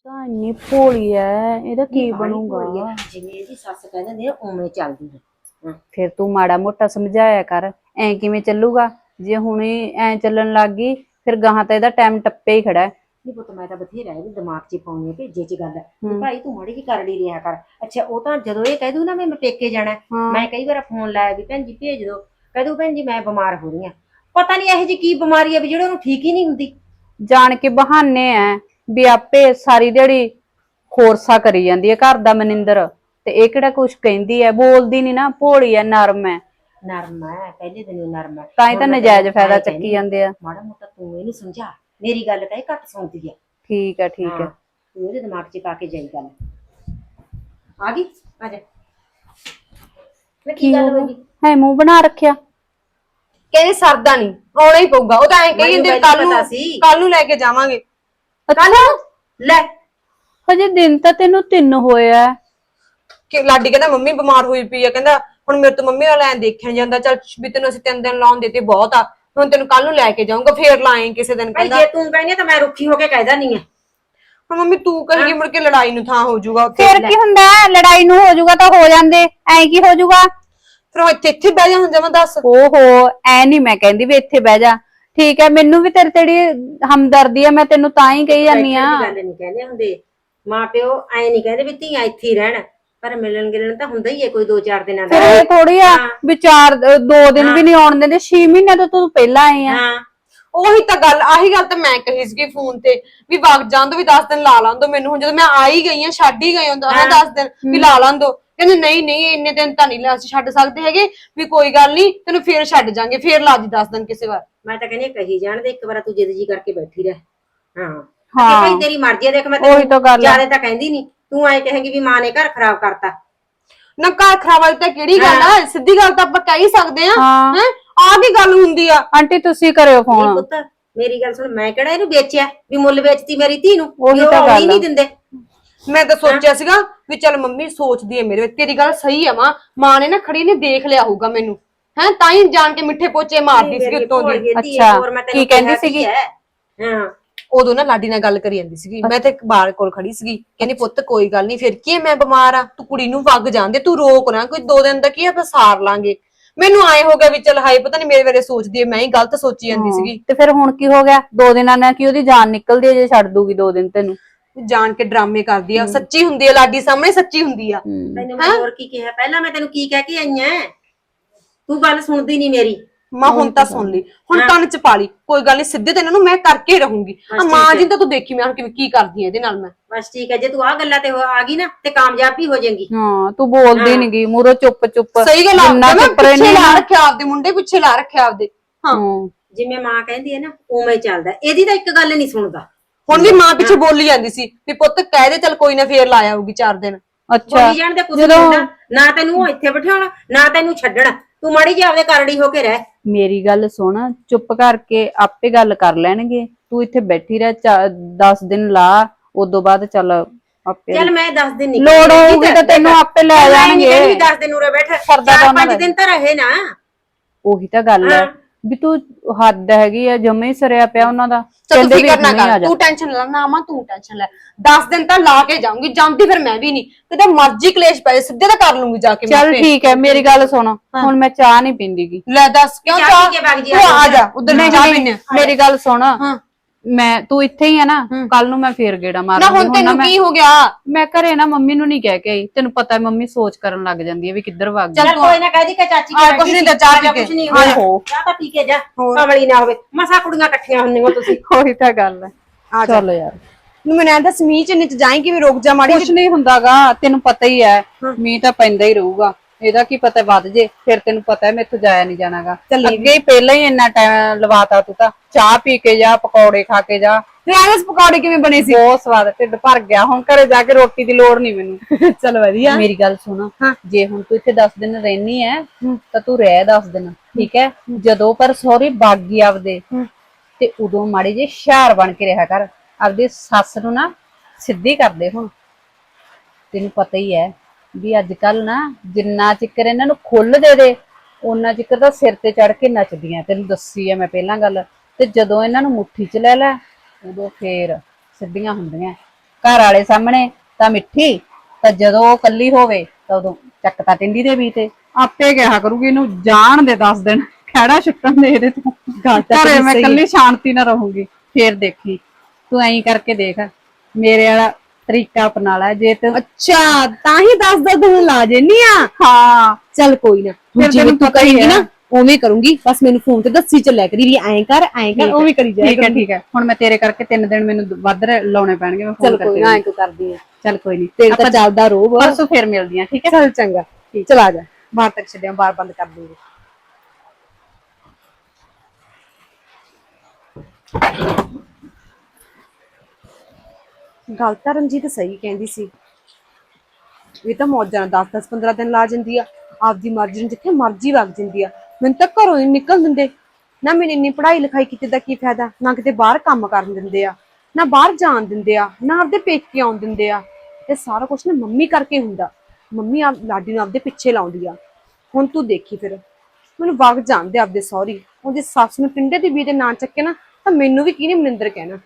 ਤਾਂ ਇੰਨੀ ਭੋਲੀ ਐ ਇਹਦਾ ਕੀ ਬਣੂਗਾ? ਜਿਵੇਂ ਇਹਦੀ ਸੱਸ ਕਹਿ ਦਿੰਦੀ ਆ ਉਵੇਂ ਚੱਲਦੀ ਹੈ। ਫਿਰ ਤੂੰ ਮਾੜਾ ਮੋਟਾ ਸਮਝਾਇਆ ਕਰ ਐ ਕਿਵੇਂ ਚੱਲੂਗਾ? ਜੇ ਹੁਣੇ ਐ ਚੱਲਣ ਲੱਗ ਗਈ ਫਿਰ ਗਾਹਾਂ ਤਾਂ ਇਹਦਾ ਟਾਈਮ ਟੱਪੇ ਹੀ ਖੜਾ ਹੈ। ਨਹੀਂ ਪੁੱਤ ਮੈਂ ਤਾਂ ਬਥੇਰਾ ਇਹਦੇ ਦਿਮਾਗ 'ਚ ਪਾਉਣੀ ਹੈ ਭੇਜੇ 'ਚ ਗੱਲ। ਹੂੰ। ਭਾਈ ਤੂੰ ਮਾੜੀ ਜੀ ਕਰੜੀ ਰਿਹਾ ਕਰ। ਅੱਛਾ ਉਹ ਤਾਂ ਜਦੋਂ ਇਹ ਕਹਿ ਦੂ ਨਾ ਵੀ ਮੈਂ ਪੇਕੇ ਜਾਣਾ ਹੈ, ਹਾਂ। ਮੈਂ ਕਈ ਵਾਰ ਫੋਨ ਲਾਇਆ ਵੀ ਭੈਣ ਜੀ ਭੇਜ ਦਿਓ ਕਹਿ ਦੂ ਭੈਣ ਜੀ ਮੈਂ ਬਿਮਾਰ ਹੋ ਰਹੀ ਹਾਂ। ਪਤਾ ਨਹੀਂ ਇਹੋ ਜੀ ਕੀ ਬਿਮਾਰੀ ਹੈ ਵੀ ਜਿਹੜੇ ਉਹਨੂੰ ਠੀਕ ਹੀ ਨਹੀਂ ਹੁੰਦੀ। ਜਾਣ ਕੇ ਬਹਾਨੇ ਐ ਵੀ ਆਪੇ ਸਾਰੀ ਦਿਹਾੜੀ ਖੋਰਸਾ ਕਰੀ ਜਾਂਦੀ ਹੈ ਘਰ ਦਾ ਮਨਿੰਦਰ। ਤੇ ਇਹ ਕਿਹੜਾ ਕੁਝ ਕਹਿੰਦੀ ਐ? ਬੋਲਦੀ ਨਹੀਂ ਨਾ ਭੋਲੀ ਐ ਨਰਮ ਐ। ਨਰਮ ਹੈ ਪਹਿਲੇ ਦਿਨ ਨਰਮ ਹੈ ਤਾਂ ਹੀ ਤਾਂ ਨਜਾਇਜ਼ ਫਾਇਦਾ ਐਂ ਚੱਕੀ ਜਾਂਦੇ ਆ। ਮਾੜਾ ਮੋਟਾ ਤੂੰ ਇਹਨੂੰ ਸਮਝਾ ਮੇਰੀ ਗੱਲ ਤਾਂ ਇਹ ਘੱਟ ਸੁਣਦੀ ਹੈ ਠੀਕ ਐ ਠੀਕ ਐ ਹਾਂ, ਤੂੰ ਇਹਦੇ ਦਿਮਾਗ 'ਚ ਪਾ ਕੇ ਜਾਈ ਗੱਲ। ਆ ਗਈ? ਆ ਜਾ। ਕੀ ਗੱਲ ਹੋ ਗਈ ਹੈ ਮੂੰਹ ਬਣਾ ਰੱਖਿਆ। ਕਹਿੰਦੇ ਸਰਦਾ ਨਹੀਂ ਆਉਣਾ ਹੀ ਪਊਗਾ। ਉਹ ਤਾਂ ਐਂ ਕਹੀ ਜਾਂਦੇ ਕੱਲ ਨੂੰ ਸੀ। ਕੱਲ ਨੂੰ ਲੈ ਕੇ ਜਾਵਾਂਗੇ। ਅੱਛਾ। ਲੈ। ਹਜੇ ਦਿਨ ਤਾਂ ਤੈਨੂੰ ਤਿੰਨ ਹੋਏ ਆ। ਕਿ ਲਾਡੀ ਕਹਿੰਦਾ ਮੰਮੀ ਬਿਮਾਰ ਹੋਈ ਪਈ ਆ। ਕਹਿੰਦਾ ਹੁਣ ਮੇਰੇ ਤੋਂ ਮੰਮੀ ਵਾਲਾ ਐਂ ਦੇਖਿਆ ਨੀ ਜਾਂਦਾ। ਚੱਲ ਵੀ ਤੈਨੂੰ ਅਸੀਂ ਤਿੰਨ ਦਿਨ ਲਾਉਣ ਦਿੱਤੇ ਬਹੁਤ ਆ। ਹੁਣ ਤੈਨੂੰ ਕੱਲ ਨੂੰ ਲੈ ਕੇ ਜਾਊਂਗਾ ਫੇਰ ਲਾਏਂ ਕਿਸੇ ਦਿਨ ਭਾਈ ਕਹਿੰਦਾ। ਜੇ ਤੂੰ ਕਹਿੰਦੀ ਆ ਤਾਂ ਮੈਂ ਰੁੱਖੀ ਹੋ ਕੇ ਕਹਿਦਾ ਨਹੀਂ ਹੈ ਹੁਣ ਮੰਮੀ ਤੂੰ ਕਹੇਗੀ ਮੁੜ ਕੇ ਲੜਾਈ ਨੂੰ ਥਾਂ ਹੋ ਜਾਊਗਾ ਉੱਥੇ। ਫੇਰ ਕੀ ਹੁੰਦਾ? ਹੈ? ਲੜਾਈ ਨੂੰ ਹੋ ਜਾਊਗਾ ਤਾਂ ਹੋ ਜਾਂਦੇ। ਐ ਕੀ ਹੋ ਜਾਊਗਾ? ਫਿਰ ਉਹ ਇੱਥੇ ਇੱਥੇ ਬਹਿ ਜਾ ਹੁਣ ਜਮਾ ਦੱਸ। ਓਹੋ ਐ ਨਹੀਂ ਮੈਂ ਕਹਿੰਦੀ ਵੀ ਇੱਥੇ ਬਹਿ ਜਾ। ਠੀਕ ਹੈ ਮੈਨੂੰ ਵੀ ਤੇਰੇ ਤੇਰੀ ਹਮਦਰਦੀ ਆ ਮੈਂ ਤੈਨੂੰ ਤਾਂ ਹੀ ਕਹੀ ਜਾਂਦੀ ਆ। ਗੱਲ ਨਹੀਂ ਕਹਿੰਦੇ ਹੁੰਦੇ। ਮਾਂ ਪਿਓ ਐ ਨਹੀਂ ਕਹਿੰਦੇ ਵੀ ਧੀਆਂ ਇੱਥੇ ਹੀ ਰਹਿਣ ਪਰ ਮਿਲਣ ਗਿਲਣ ਤਾਂ ਹੁੰਦਾ ਹੀ ਹੈ ਕੋਈ 2-4 ਦਿਨਾਂ ਦਾ। ਫਿਰ ਇਹ ਥੋੜੀ ਆ ਵੀ ਚਾਰ ਦਿਨ ਵੀ ਨਹੀਂ ਆਉਣ ਦਿੰਦੇ 6 ਮਹੀਨੇ ਤੋਂ ਤੂੰ ਪਹਿਲਾਂ ਆਈ ਆ। ਹਾਂ। ਉਹੀ ਤਾਂ ਗੱਲ ਆਹੀ ਗੱਲ ਤਾਂ ਮੈਂ ਕਹੀ ਸੀਗੀ ਫੋਨ ਤੇ ਵੀ ਵਗ ਜਾਣ ਦੋ ਵੀ 10 ਦਿਨ ਲਾ ਲਾਂ ਦੋ ਮੈਨੂੰ। ਹੁਣ ਜਦੋਂ ਮੈਂ ਆ ਹੀ ਗਈ ਆ ਛੱਡ ਹੀ ਗਈ ਹੁੰਦਾ ਹਾਂ। 10 ਦਿਨ ਵੀ ਲਾ ਲਾਂ ਦੋ। ਕਹਿੰਦੇ ਨਹੀਂ ਨਹੀਂ ਇੰਨੇ ਦਿਨ ਤਾਂ ਨਹੀਂ ਲਾ ਅਸੀਂ ਛੱਡ ਸਕਦੇ ਹੈਗੇ। ਵੀ ਕੋਈ ਗੱਲ ਨਹੀਂ ਤੈਨੂੰ ਫੇਰ ਛੱਡ ਜਾਾਂਗੇ ਫੇਰ ਲਾ ਦੀ 10 ਦਿਨ ਕਿਸੇ ਵਾਰ। ਮੈਂ ਤਾਂ ਕਹਿੰਦੀ ਹਾਂ ਕਹੀ ਜਾਣ ਦੇ ਇੱਕ ਵਾਰ ਤੂੰ ਜਿੱਦ ਜੀ ਕਰਕੇ ਬੈਠੀ ਰਹਿ। ਹਾਂ। ਹਾਂ। ਭਾਈ ਤੇਰੀ ਮਰਜ਼ੀ ਹੈ ਦੇਖ ਮੈਂ ਉਹੀ ਤਾਂ ਗੱਲ ਹੈ। ਜ਼ਿਆਦਾ ਤਾਂ ਕਹਿੰਦੀ ਨਹੀਂ। ਤੂੰ ਐ ਕਹੇਂਗੀ ਵੀ ਮਾਂ ਨੇ ਘਰ ਖਰਾਬ ਕਰਤਾ। ਨਾ ਘਰ ਖਰਾਬ ਵਾਲੀ ਤਾਂ ਕਿਹੜੀ ਗੱਲ ਆ? ਸਿੱਧੀ ਗੱਲ ਤਾਂ ਆਪਾਂ ਕਹਿ ਹੀ ਸਕਦੇ ਆ ਹਾਂ। ਹੈ? ਆਹ ਕੀ ਗੱਲ ਹੁੰਦੀ ਆ? ਆਂਟੀ ਤੁਸੀਂ ਕਰਿਓ ਨਹੀਂ ਫੋਨ ਪੁੱਤ ਮੇਰੀ ਗੱਲ ਸੁਣ ਮੈਂ ਕਿਹੜਾ ਇਹਨੂੰ ਵੇਚਿਆ? ਵੀ ਮੁੱਲ ਵੇਚਤੀ ਮੇਰੀ ਧੀ ਨੂੰ ਉਹੀ ਵੀ ਉਹ ਤਾਂ ਆਉਣੀ ਗੱਲ ਆ। ਨਹੀਂ ਦਿੰਦੇ। ਮੈਂ ਤਾਂ ਸੋਚਿਆ ਸੀਗਾ ਵੀ ਚੱਲ ਮੰਮੀ ਸੋਚਦੀ ਹੈ ਮੇਰੇ ਵਿੱਚ ਤੇਰੀ ਗੱਲ ਸਹੀ ਆ ਮਾਂ। ਮਾਂ ਨੇ ਨਾ ਖੜੀ ਨੇ ਦੇਖ ਲਿਆ ਹੋਊਗਾ ਮੈਨੂੰ। ਹੈ ਤਾਂ ਹੀ ਜਾਣ ਕੇ ਮਿੱਠੇ ਪੋਚੇ ਮਾਰਦੀ ਸੀ ਉੱਤੋਂ ਦੀ। ਅੱਛਾ, ਕੀ ਕਹਿੰਦੀ ਸੀਗੀ? ਹੈ? ਉਦੋਂ ਨਾ ਲਾਡੀ ਨਾਲ ਗੱਲ ਕਰੀ ਜਾਂਦੀ ਸੀਗੀ। ਮੈਂ ਤੇ ਬਾਹਰ ਕੋਲ ਖੜੀ ਸੀਗੀ। ਕਹਿੰਦੀ ਪੁੱਤ ਕੋਈ ਗੱਲ ਨਹੀਂ ਫਿਰ ਕੀ ਮੈਂ ਬਿਮਾਰ ਆ। ਤੂੰ ਕੁੜੀ ਨੂੰ ਵਗ ਜਾਂਦੇ ਤੂੰ ਰੋਕ ਨਾ ਕੋਈ ਦੋ ਦਿਨ ਦਾ ਕੀ ਆ, ਆਪਾਂ ਸਾਰ ਲਾਂਗੇ। ਮੈਨੂੰ ਆਏ ਹੋ ਗਿਆ ਵੀ ਚੱਲ ਹਾਏ ਪਤਾ ਨਹੀਂ ਮੇਰੇ ਬਾਰੇ ਸੋਚਦੀ ਹੈ। ਮੈਂ ਹੀ ਗਲਤ ਸੋਚੀ ਜਾਂਦੀ ਸੀਗੀ। ਤੇ ਫਿਰ ਹੁਣ ਕੀ ਹੋ ਗਿਆ? ਦੋ ਦਿਨਾਂ ਨਾਲ ਕੀ ਉਹਦੀ ਜਾਨ ਨਿਕਲਦੀ ਹੈ ਜੇ ਛੱਡ ਦੂਗੀ ਦੋ ਦਿਨ ਤੈਨੂੰ? ਜਾਣ ਕੇ ਡਰਾਮੇ ਕਰਦੀ ਆ ਸੱਚੀ ਹੁੰਦੀ ਆ ਲਾਡੀ ਸਾਹਮਣੇ ਸੱਚੀ ਹੁੰਦੀ ਆ। ਤੈਨੂੰ ਮੈਂ ਹੋਰ ਕੀ ਕਿਹਾ? ਪਹਿਲਾਂ ਮੈਂ ਤੈਨੂੰ ਕੀ ਕਹਿ ਕੇ ਆਈ ਐ ਤੂੰ ਗੱਲ ਸੁਣਦੀ ਨਹੀਂ ਮੇਰੀ। ਮਾਂ ਹੁਣ ਤਾਂ ਸੁਣ ਲਈ। ਹੁਣ ਕੰਨ ਚ ਪਾ ਲਈ। ਕੋਈ ਗੱਲ ਨਹੀਂ ਸਿੱਧੇ ਤੇ ਇਹਨਾਂ ਨੂੰ ਮੈਂ ਕਰਕੇ ਰਹੂੰਗੀ। ਆ ਮਾਂ ਜੀ ਤਾਂ ਤੂੰ ਦੇਖੀ ਮੈਂ ਹੁਣ ਕਿਵੇਂ ਕੀ ਕਰਦੀ ਆ ਇਹਦੇ ਨਾਲ ਮੈਂ। ਬਸ ਠੀਕ ਹੈ ਜੇ ਤੂੰ ਆ ਗੱਲਾਂ ਤੇ ਆ ਗਈ ਨਾ ਤੇ ਕਾਮਯਾਬ ਵੀ ਹੋ ਜਾਏਗੀ। ਹਾਂ ਤੂੰ ਬੋਲਦੀ ਨੀ ਗੀ ਮੂਰੋ ਚੁੱਪ ਚੁੱਪ। ਸਹੀ ਗੱਲ ਆ ਮੈਂ ਪਿੱਛੇ ਲਾ ਰੱਖਿਆ ਆਪਦੇ ਮੁੰਡੇ ਪਿੱਛੇ ਲਾ ਰੱਖਿਆ ਆਪਦੇ। ਹਾਂ। ਜਿਵੇਂ ਮਾਂ ਕਹਿੰਦੀ ਹੈ ਨਾ ਉਵੇਂ ਚੱਲਦਾ। ਇਹਦੀ ਤਾਂ ਇੱਕ ਗੱਲ ਨਹੀਂ ਸੁਣਦਾ। ਹੁਣ ਵੀ ਮਾਂ ਪਿੱਛੇ ਬੋਲੀ ਜਾਂਦੀ ਸੀ ਵੀ ਪੁੱਤ ਕਹਿ ਦੇ ਚੱਲ ਕੋਈ ਨਾ ਫੇਰ ਲਾ ਆਊਗੀ ਚਾਰ ਦਿਨ। ਅੱਛਾ ਬੋਲੀ ਜਾਣ ਦੇ ਕੁਝ ਨਹੀਂ ਹੁੰਦਾ। ਨਾ ਤੈਨੂੰ ਉਹ ਇੱਥੇ ਬਿਠਾਉਣਾ ਨਾ ਤੈਨੂੰ ਛੱਡਣਾ। ਤੂੰ ਮਾੜੀ ਜਿਹੀ ਆਪਦੇ ਕਰੜੀ ਹੋ ਕੇ ਰਹਿ। ਮੇਰੀ ਗੱਲ ਸੁਣ ਚੁੱਪ ਕਰਕੇ ਆਪੇ ਗੱਲ ਕਰ ਲੈਣਗੇ। ਤੂੰ ਇੱਥੇ ਬੈਠੀ ਰਹਿ 10 ਦਿਨ ਲਾ ਉਦੋਂ ਬਾਅਦ ਚੱਲ ਆਪੇ ਚੱਲ ਮੈਂ 10 ਦਿਨ ਨਹੀਂ ਲੋੜ ਹੋਊਗੀ ਤਾਂ ਤੈਨੂੰ ਆਪੇ ਲੈ ਜਾਣਗੇ। 10 ਦਿਨ ਉਰੇ ਬੈਠ। ਸਰਦਾ ਚਾਰ ਪੰਜ। ਦਿਨ ਤਾਂ ਰਹੇ ਨਾ। ਉਹੀ ਤਾਂ ਗੱਲ ਹੈ। ਵੀ ਤੂੰ ਹੱਦ ਹੈਗੀ ਆ ਜਮੇ ਹੀ ਸਰਿਆ ਪਿਆ ਉਹਨਾਂ ਦਾ। ਚੱਲ ਤੂੰ ਕਹਿੰਦੇ ਵੀ ਫਿਕਰ ਨਾ ਹੁਣੇ ਆ ਕਰ ਜਾ। ਤੂੰ ਟੈਨਸ਼ਨ ਲੈ ਨਾ ਮਾਂ ਤੂੰ ਟੈਨਸ਼ਨ ਲੈ। 10 ਦਿਨ ਤਾਂ ਲਾ ਕੇ ਜਾਊਂਗੀ ਜਾਂਦੀ ਫਿਰ ਮੈਂ ਵੀ ਨਹੀਂ। ਕਿਤੇ ਮਰਜ਼ੀ ਕਲੇਸ਼ ਪਏ ਸਿੱਧੇ ਤਾਂ ਕਰ ਲੂੰਗੀ ਜਾ ਕੇ ਮੈਂ ਚੱਲ ਆਪੇ। ਠੀਕ ਹੈ ਮੇਰੀ ਗੱਲ ਸੁਣ। ਹੁਣ ਮੈਂ ਚਾਹ ਨਹੀਂ ਪੀਂਦੀਗੀ। ਲੈ ਦੱਸ ਕਿਉਂ ਚਾਹ ਪੀ ਕੇ ਵਗ ਜੀ, ਤੂੰ ਆ ਆ ਜਾ ਉਧਰ ਚਾਹ ਪੀਨੇ ਮੇਰੀ ਗੱਲ ਸੁਣ। ਹਾਂ। ਮੈਂ ਤੂੰ ਇੱਥੇ ਹੀ ਆ ਨਾ ਕੱਲ ਨੂੰ ਮੈਂ ਫੇਰ ਗੇੜਾ ਨਾ ਮਾਰਾਂਗੀ। ਹੁਣ ਤੈਨੂੰ ਮੈਂ- ਕੀ ਹੋ ਗਿਆ? ਮੈਂ ਘਰੇ ਨਾ ਮੰਮੀ ਨੂੰ ਨਹੀਂ ਕਹਿ ਕੇ ਆਈ। ਤੈਨੂੰ ਪਤਾ ਹੈ ਮੰਮੀ ਸੋਚ ਕਰਨ ਲੱਗ ਜਾਂਦੀ ਹੈ ਵੀ ਕਿੱਧਰ ਵਗ ਗਈ। ਚੱਲ ਕੋਈ ਨਾ ਕਹਿ ਦੀ ਕਿ ਚਾਚੀ ਆ, ਕੁਛ ਨੀ ਤਾਂ ਚਾਹ ਪੀ ਕੇ। ਕੁਝ ਨਹੀਂ ਹੋਇਆ। ਚਾਹ ਤਾਂ ਪੀ ਕੇ ਜਾ। ਕਮਲੀ ਨਾ ਹੋਵੇ। ਮਸਾ ਕੁੜੀਆਂ ਇਕੱਠੀਆਂ ਹੁੰਦੀਆਂ ਤੁਸੀਂ। ਉਹੀ ਤਾਂ ਗੱਲ ਹੈ ਆ ਜਾ। ਚੱਲ ਯਾਰ। ਨੂੰ ਮੈਨੂੰ ਐਂਦਾ ਸਮੀਚ ਨੀਚ ਜਾਈ ਕਿ ਵੀ ਰੁਕ ਜਾ ਮਾੜੀ ਕੁਛ ਨਹੀਂ ਹੁੰਦਾਗਾ ਤੈਨੂੰ ਪਤਾ ਹੀ ਹੈ। ਮੀਂਹ ਤਾਂ ਪੈਂਦਾ ਹੀ ਰਹੂਗਾ। ਇਹਦਾ ਕੀ ਪਤਾ ਵੱਧ ਜੇ ਫਿਰ ਤੈਨੂੰ ਪਤਾ ਹੈ ਮੈਥੋਂ ਜਾਇਆ ਨਹੀਂ ਜਾਣਾਗਾ। ਅੱਗੇ ਹੀ ਪਹਿਲਾਂ ਹੀ ਇੰਨਾ ਟਾਈਮ ਲਵਾਤਾ ਤੂੰ ਤਾਂ। ਚਾਹ ਪੀ ਕੇ ਜਾ ਪਕੌੜੇ ਖਾ ਕੇ ਜਾ। ਤੇ ਐਵੇਂ ਪਕੌੜੇ ਕਿਵੇਂ ਬਣੇ ਸੀ? ਬਹੁਤ ਸਵਾਦ ਢਿੱਡ ਭਰ ਗਿਆ। ਹੁਣ ਘਰੇ ਜਾ ਕੇ ਰੋਟੀ ਦੀ ਲੋੜ ਨਹੀਂ ਮੈਨੂੰ। ਚਲ ਵਧੀਆ। ਮੇਰੀ ਗੱਲ ਸੁਣ। ਜੇ ਹੁਣ ਤੂੰ ਇੱਥੇ 10 ਦਿਨ ਰਹਿਨੀ ਐ ਤਾਂ ਤੂੰ ਰਹਿ 10 ਦਿਨ। ਠੀਕ ਹੈ। ਜਦੋਂ ਪਰ ਸਹੁਰੇ ਬਾਗੀ ਆਪਦੇ। ਤੇ ਉਦੋਂ ਮਾੜੇ ਜੇ ਹੁਸ਼ਿਆਰ ਬਣ ਕੇ ਰਿਹਾ ਕਰ। ਆਪਦੀ ਸੱਸ ਨੂੰ ਨਾ ਸਿੱਧੀ ਕਰਦੇ ਹੁਣ। ਤੈਨੂੰ ਪਤਾ ਹੀ ਹੈ ਵੀ ਅੱਜ ਕੱਲ ਨਾ ਜਿੰਨਾ ਚਿਕਰ ਇਹਨਾਂ ਨੂੰ ਖੁੱਲ ਦੇ ਦੇ ਉਹਨਾਂ ਚਿਕਰ ਤਾਂ ਸਿਰ ਤੇ ਚੜ ਕੇ ਨੱਚਦੀਆਂ। ਤੈਨੂੰ ਦੱਸੀ ਐ ਮੈਂ ਪਹਿਲਾਂ ਗੱਲ। ਤੇ ਜਦੋਂ ਇਹਨਾਂ ਨੂੰ ਮੁੱਠੀ 'ਚ ਲੈ ਲੈ ਉਦੋਂ ਫੇਰ ਸਿੱਧੀਆਂ ਹੁੰਦੀਆਂ। ਘਰ ਵਾਲੇ ਸਾਹਮਣੇ ਤਾਂ ਮਿੱਠੀ ਤਾਂ ਜਦੋਂ ਉਹ ਕੱਲੀ ਹੋਵੇ ਤਾਂ ਉਦੋਂ ਚੱਕਤਾ ਟਿੰਡੀ ਦੇ ਵੀ ਤੇ। ਆਪੇ ਕਿਹਾ ਕਰੂਗੀ ਇਹਨੂੰ ਜਾਣ ਦੇ 10 ਦਿਨ। ਖੜਾ ਛੁੱਟਣ ਦੇ ਇਹਦੇ ਤੋਂ। ਘਰੇ ਮੈਂ ਕੱਲੀ ਸ਼ਾਂਤੀ ਨਾਲ ਰਹੂੰਗੀ। ਫੇਰ ਦੇਖੀ। ਤੂੰ ਐਂ ਕਰਕੇ ਦੇਖ ਮੇਰੇ ਵਾਲਾ ਤਰੀਕਾ ਅਪਣਾ ਲੈ ਜੇ ਤੂੰ ਅੱਛਾ ਤਾਂ ਹੀ ਦੱਸ ਦੱਸ ਦਿਨ ਲਾ ਜੇਨੀ ਆ। ਹਾਂ। ਚੱਲ ਕੋਈ ਨਾ ਫਿਰ ਤੈਨੂੰ ਤੂੰ ਕਹੇਂਗੀ। ਨਾ ਉਵੇਂ ਕਰੂੰਗੀ ਬਸ ਮੈਨੂੰ ਫੋਨ ਤੇ ਦੱਸੀ ਚੱਲਿਆ ਕਰੀ ਵੀ ਐਂ ਕਰ ਐਂ ਕਰ। ਉਵੇਂ ਕਰੀ ਜਾਇਆ ਠੀਕ ਹੈ ਠੀਕ ਹੈ। ਹੁਣ ਮੈਂ ਤੇਰੇ ਕਰਕੇ ਤਿੰਨ ਦਿਨ ਮੈਨੂੰ ਵੱਧ ਲਾਉਣੇ ਪੈਣਗੇ ਮੈਂ ਚੱਲ ਕੋਈ ਨਾ ਐਂ ਤੂੰ ਕਰਦੀ ਆ। ਚੱਲ ਕੋਈ ਨਹੀਂ। ਤੇਰੇ ਤਾਂ ਚੱਲਦਾ ਰੋਬ। ਪਰਸੋਂ ਫੇਰ ਮਿਲਦੀਆਂ ਠੀਕ ਹੈ? ਚੱਲ ਚੰਗਾ। ਚਲ ਆ ਜਾ। ਬਾਹਰ ਤੱਕ ਛੱਡਿਆ ਬਾਹਰ ਬੰਦ ਕਰ ਦੂੰਗੀ। ਗੱਲ ਤਾਂ ਰਣਜੀਤ ਸਹੀ ਕਹਿੰਦੀ ਸੀ। ਇਹ ਤਾਂ ਮੌਜਾਂ 10 10 15 ਦਿਨ ਲਾ ਜਾਂਦੀ ਆ। ਆਪਦੀ ਮਰਜ਼ੀ ਨੂੰ ਜਿੱਥੇ ਮਰਜ਼ੀ ਵਗ ਜਾਂਦੀ ਆ। ਮੈਨੂੰ ਤਾਂ ਘਰੋਂ ਹੀ ਨਿਕਲ ਦਿੰਦੇ। ਨਾ ਮੈਨੂੰ ਇੰਨੀ ਪੜ੍ਹਾਈ ਲਿਖਾਈ ਕੀਤੀ ਦਾ ਕੀ ਫਾਇਦਾ? ਨਾ ਕਿਤੇ ਬਾਹਰ ਕੰਮ ਕਰਨ ਦਿੰਦੇ ਆ। ਨਾ ਬਾਹਰ ਜਾਣ ਦਿੰਦੇ ਆ। ਨਾ ਆਪਦੇ ਪੇਕੇ ਆਉਣ ਦਿੰਦੇ ਆ। ਇਹ ਸਾਰਾ ਕੁਝ ਨਾ ਮੰਮੀ ਕਰਕੇ ਹੁੰਦਾ। ਮੰਮੀ ਆਪ ਲਾਡੀ ਨੂੰ ਆਪਦੇ ਪਿੱਛੇ ਲਾਉਂਦੀ ਆ। ਹੁਣ ਤੂੰ ਦੇਖੀ ਫਿਰ। ਮੈਨੂੰ ਵਗ ਜਾਂਦੇ ਆਪਦੇ ਸਹੁਰੀ। ਉਹਦੀ ਸੱਸ ਨੂੰ ਪਿੰਡੇ ਦੀ ਬੀ ਦੇ ਨਾਂ ਚੱਕੇ ਨਾ, ਤਾਂ ਮੈਨੂੰ ਵੀ ਕਿਹਨੇ ਮਨਿੰਦਰ ਕਹਿਣਾ।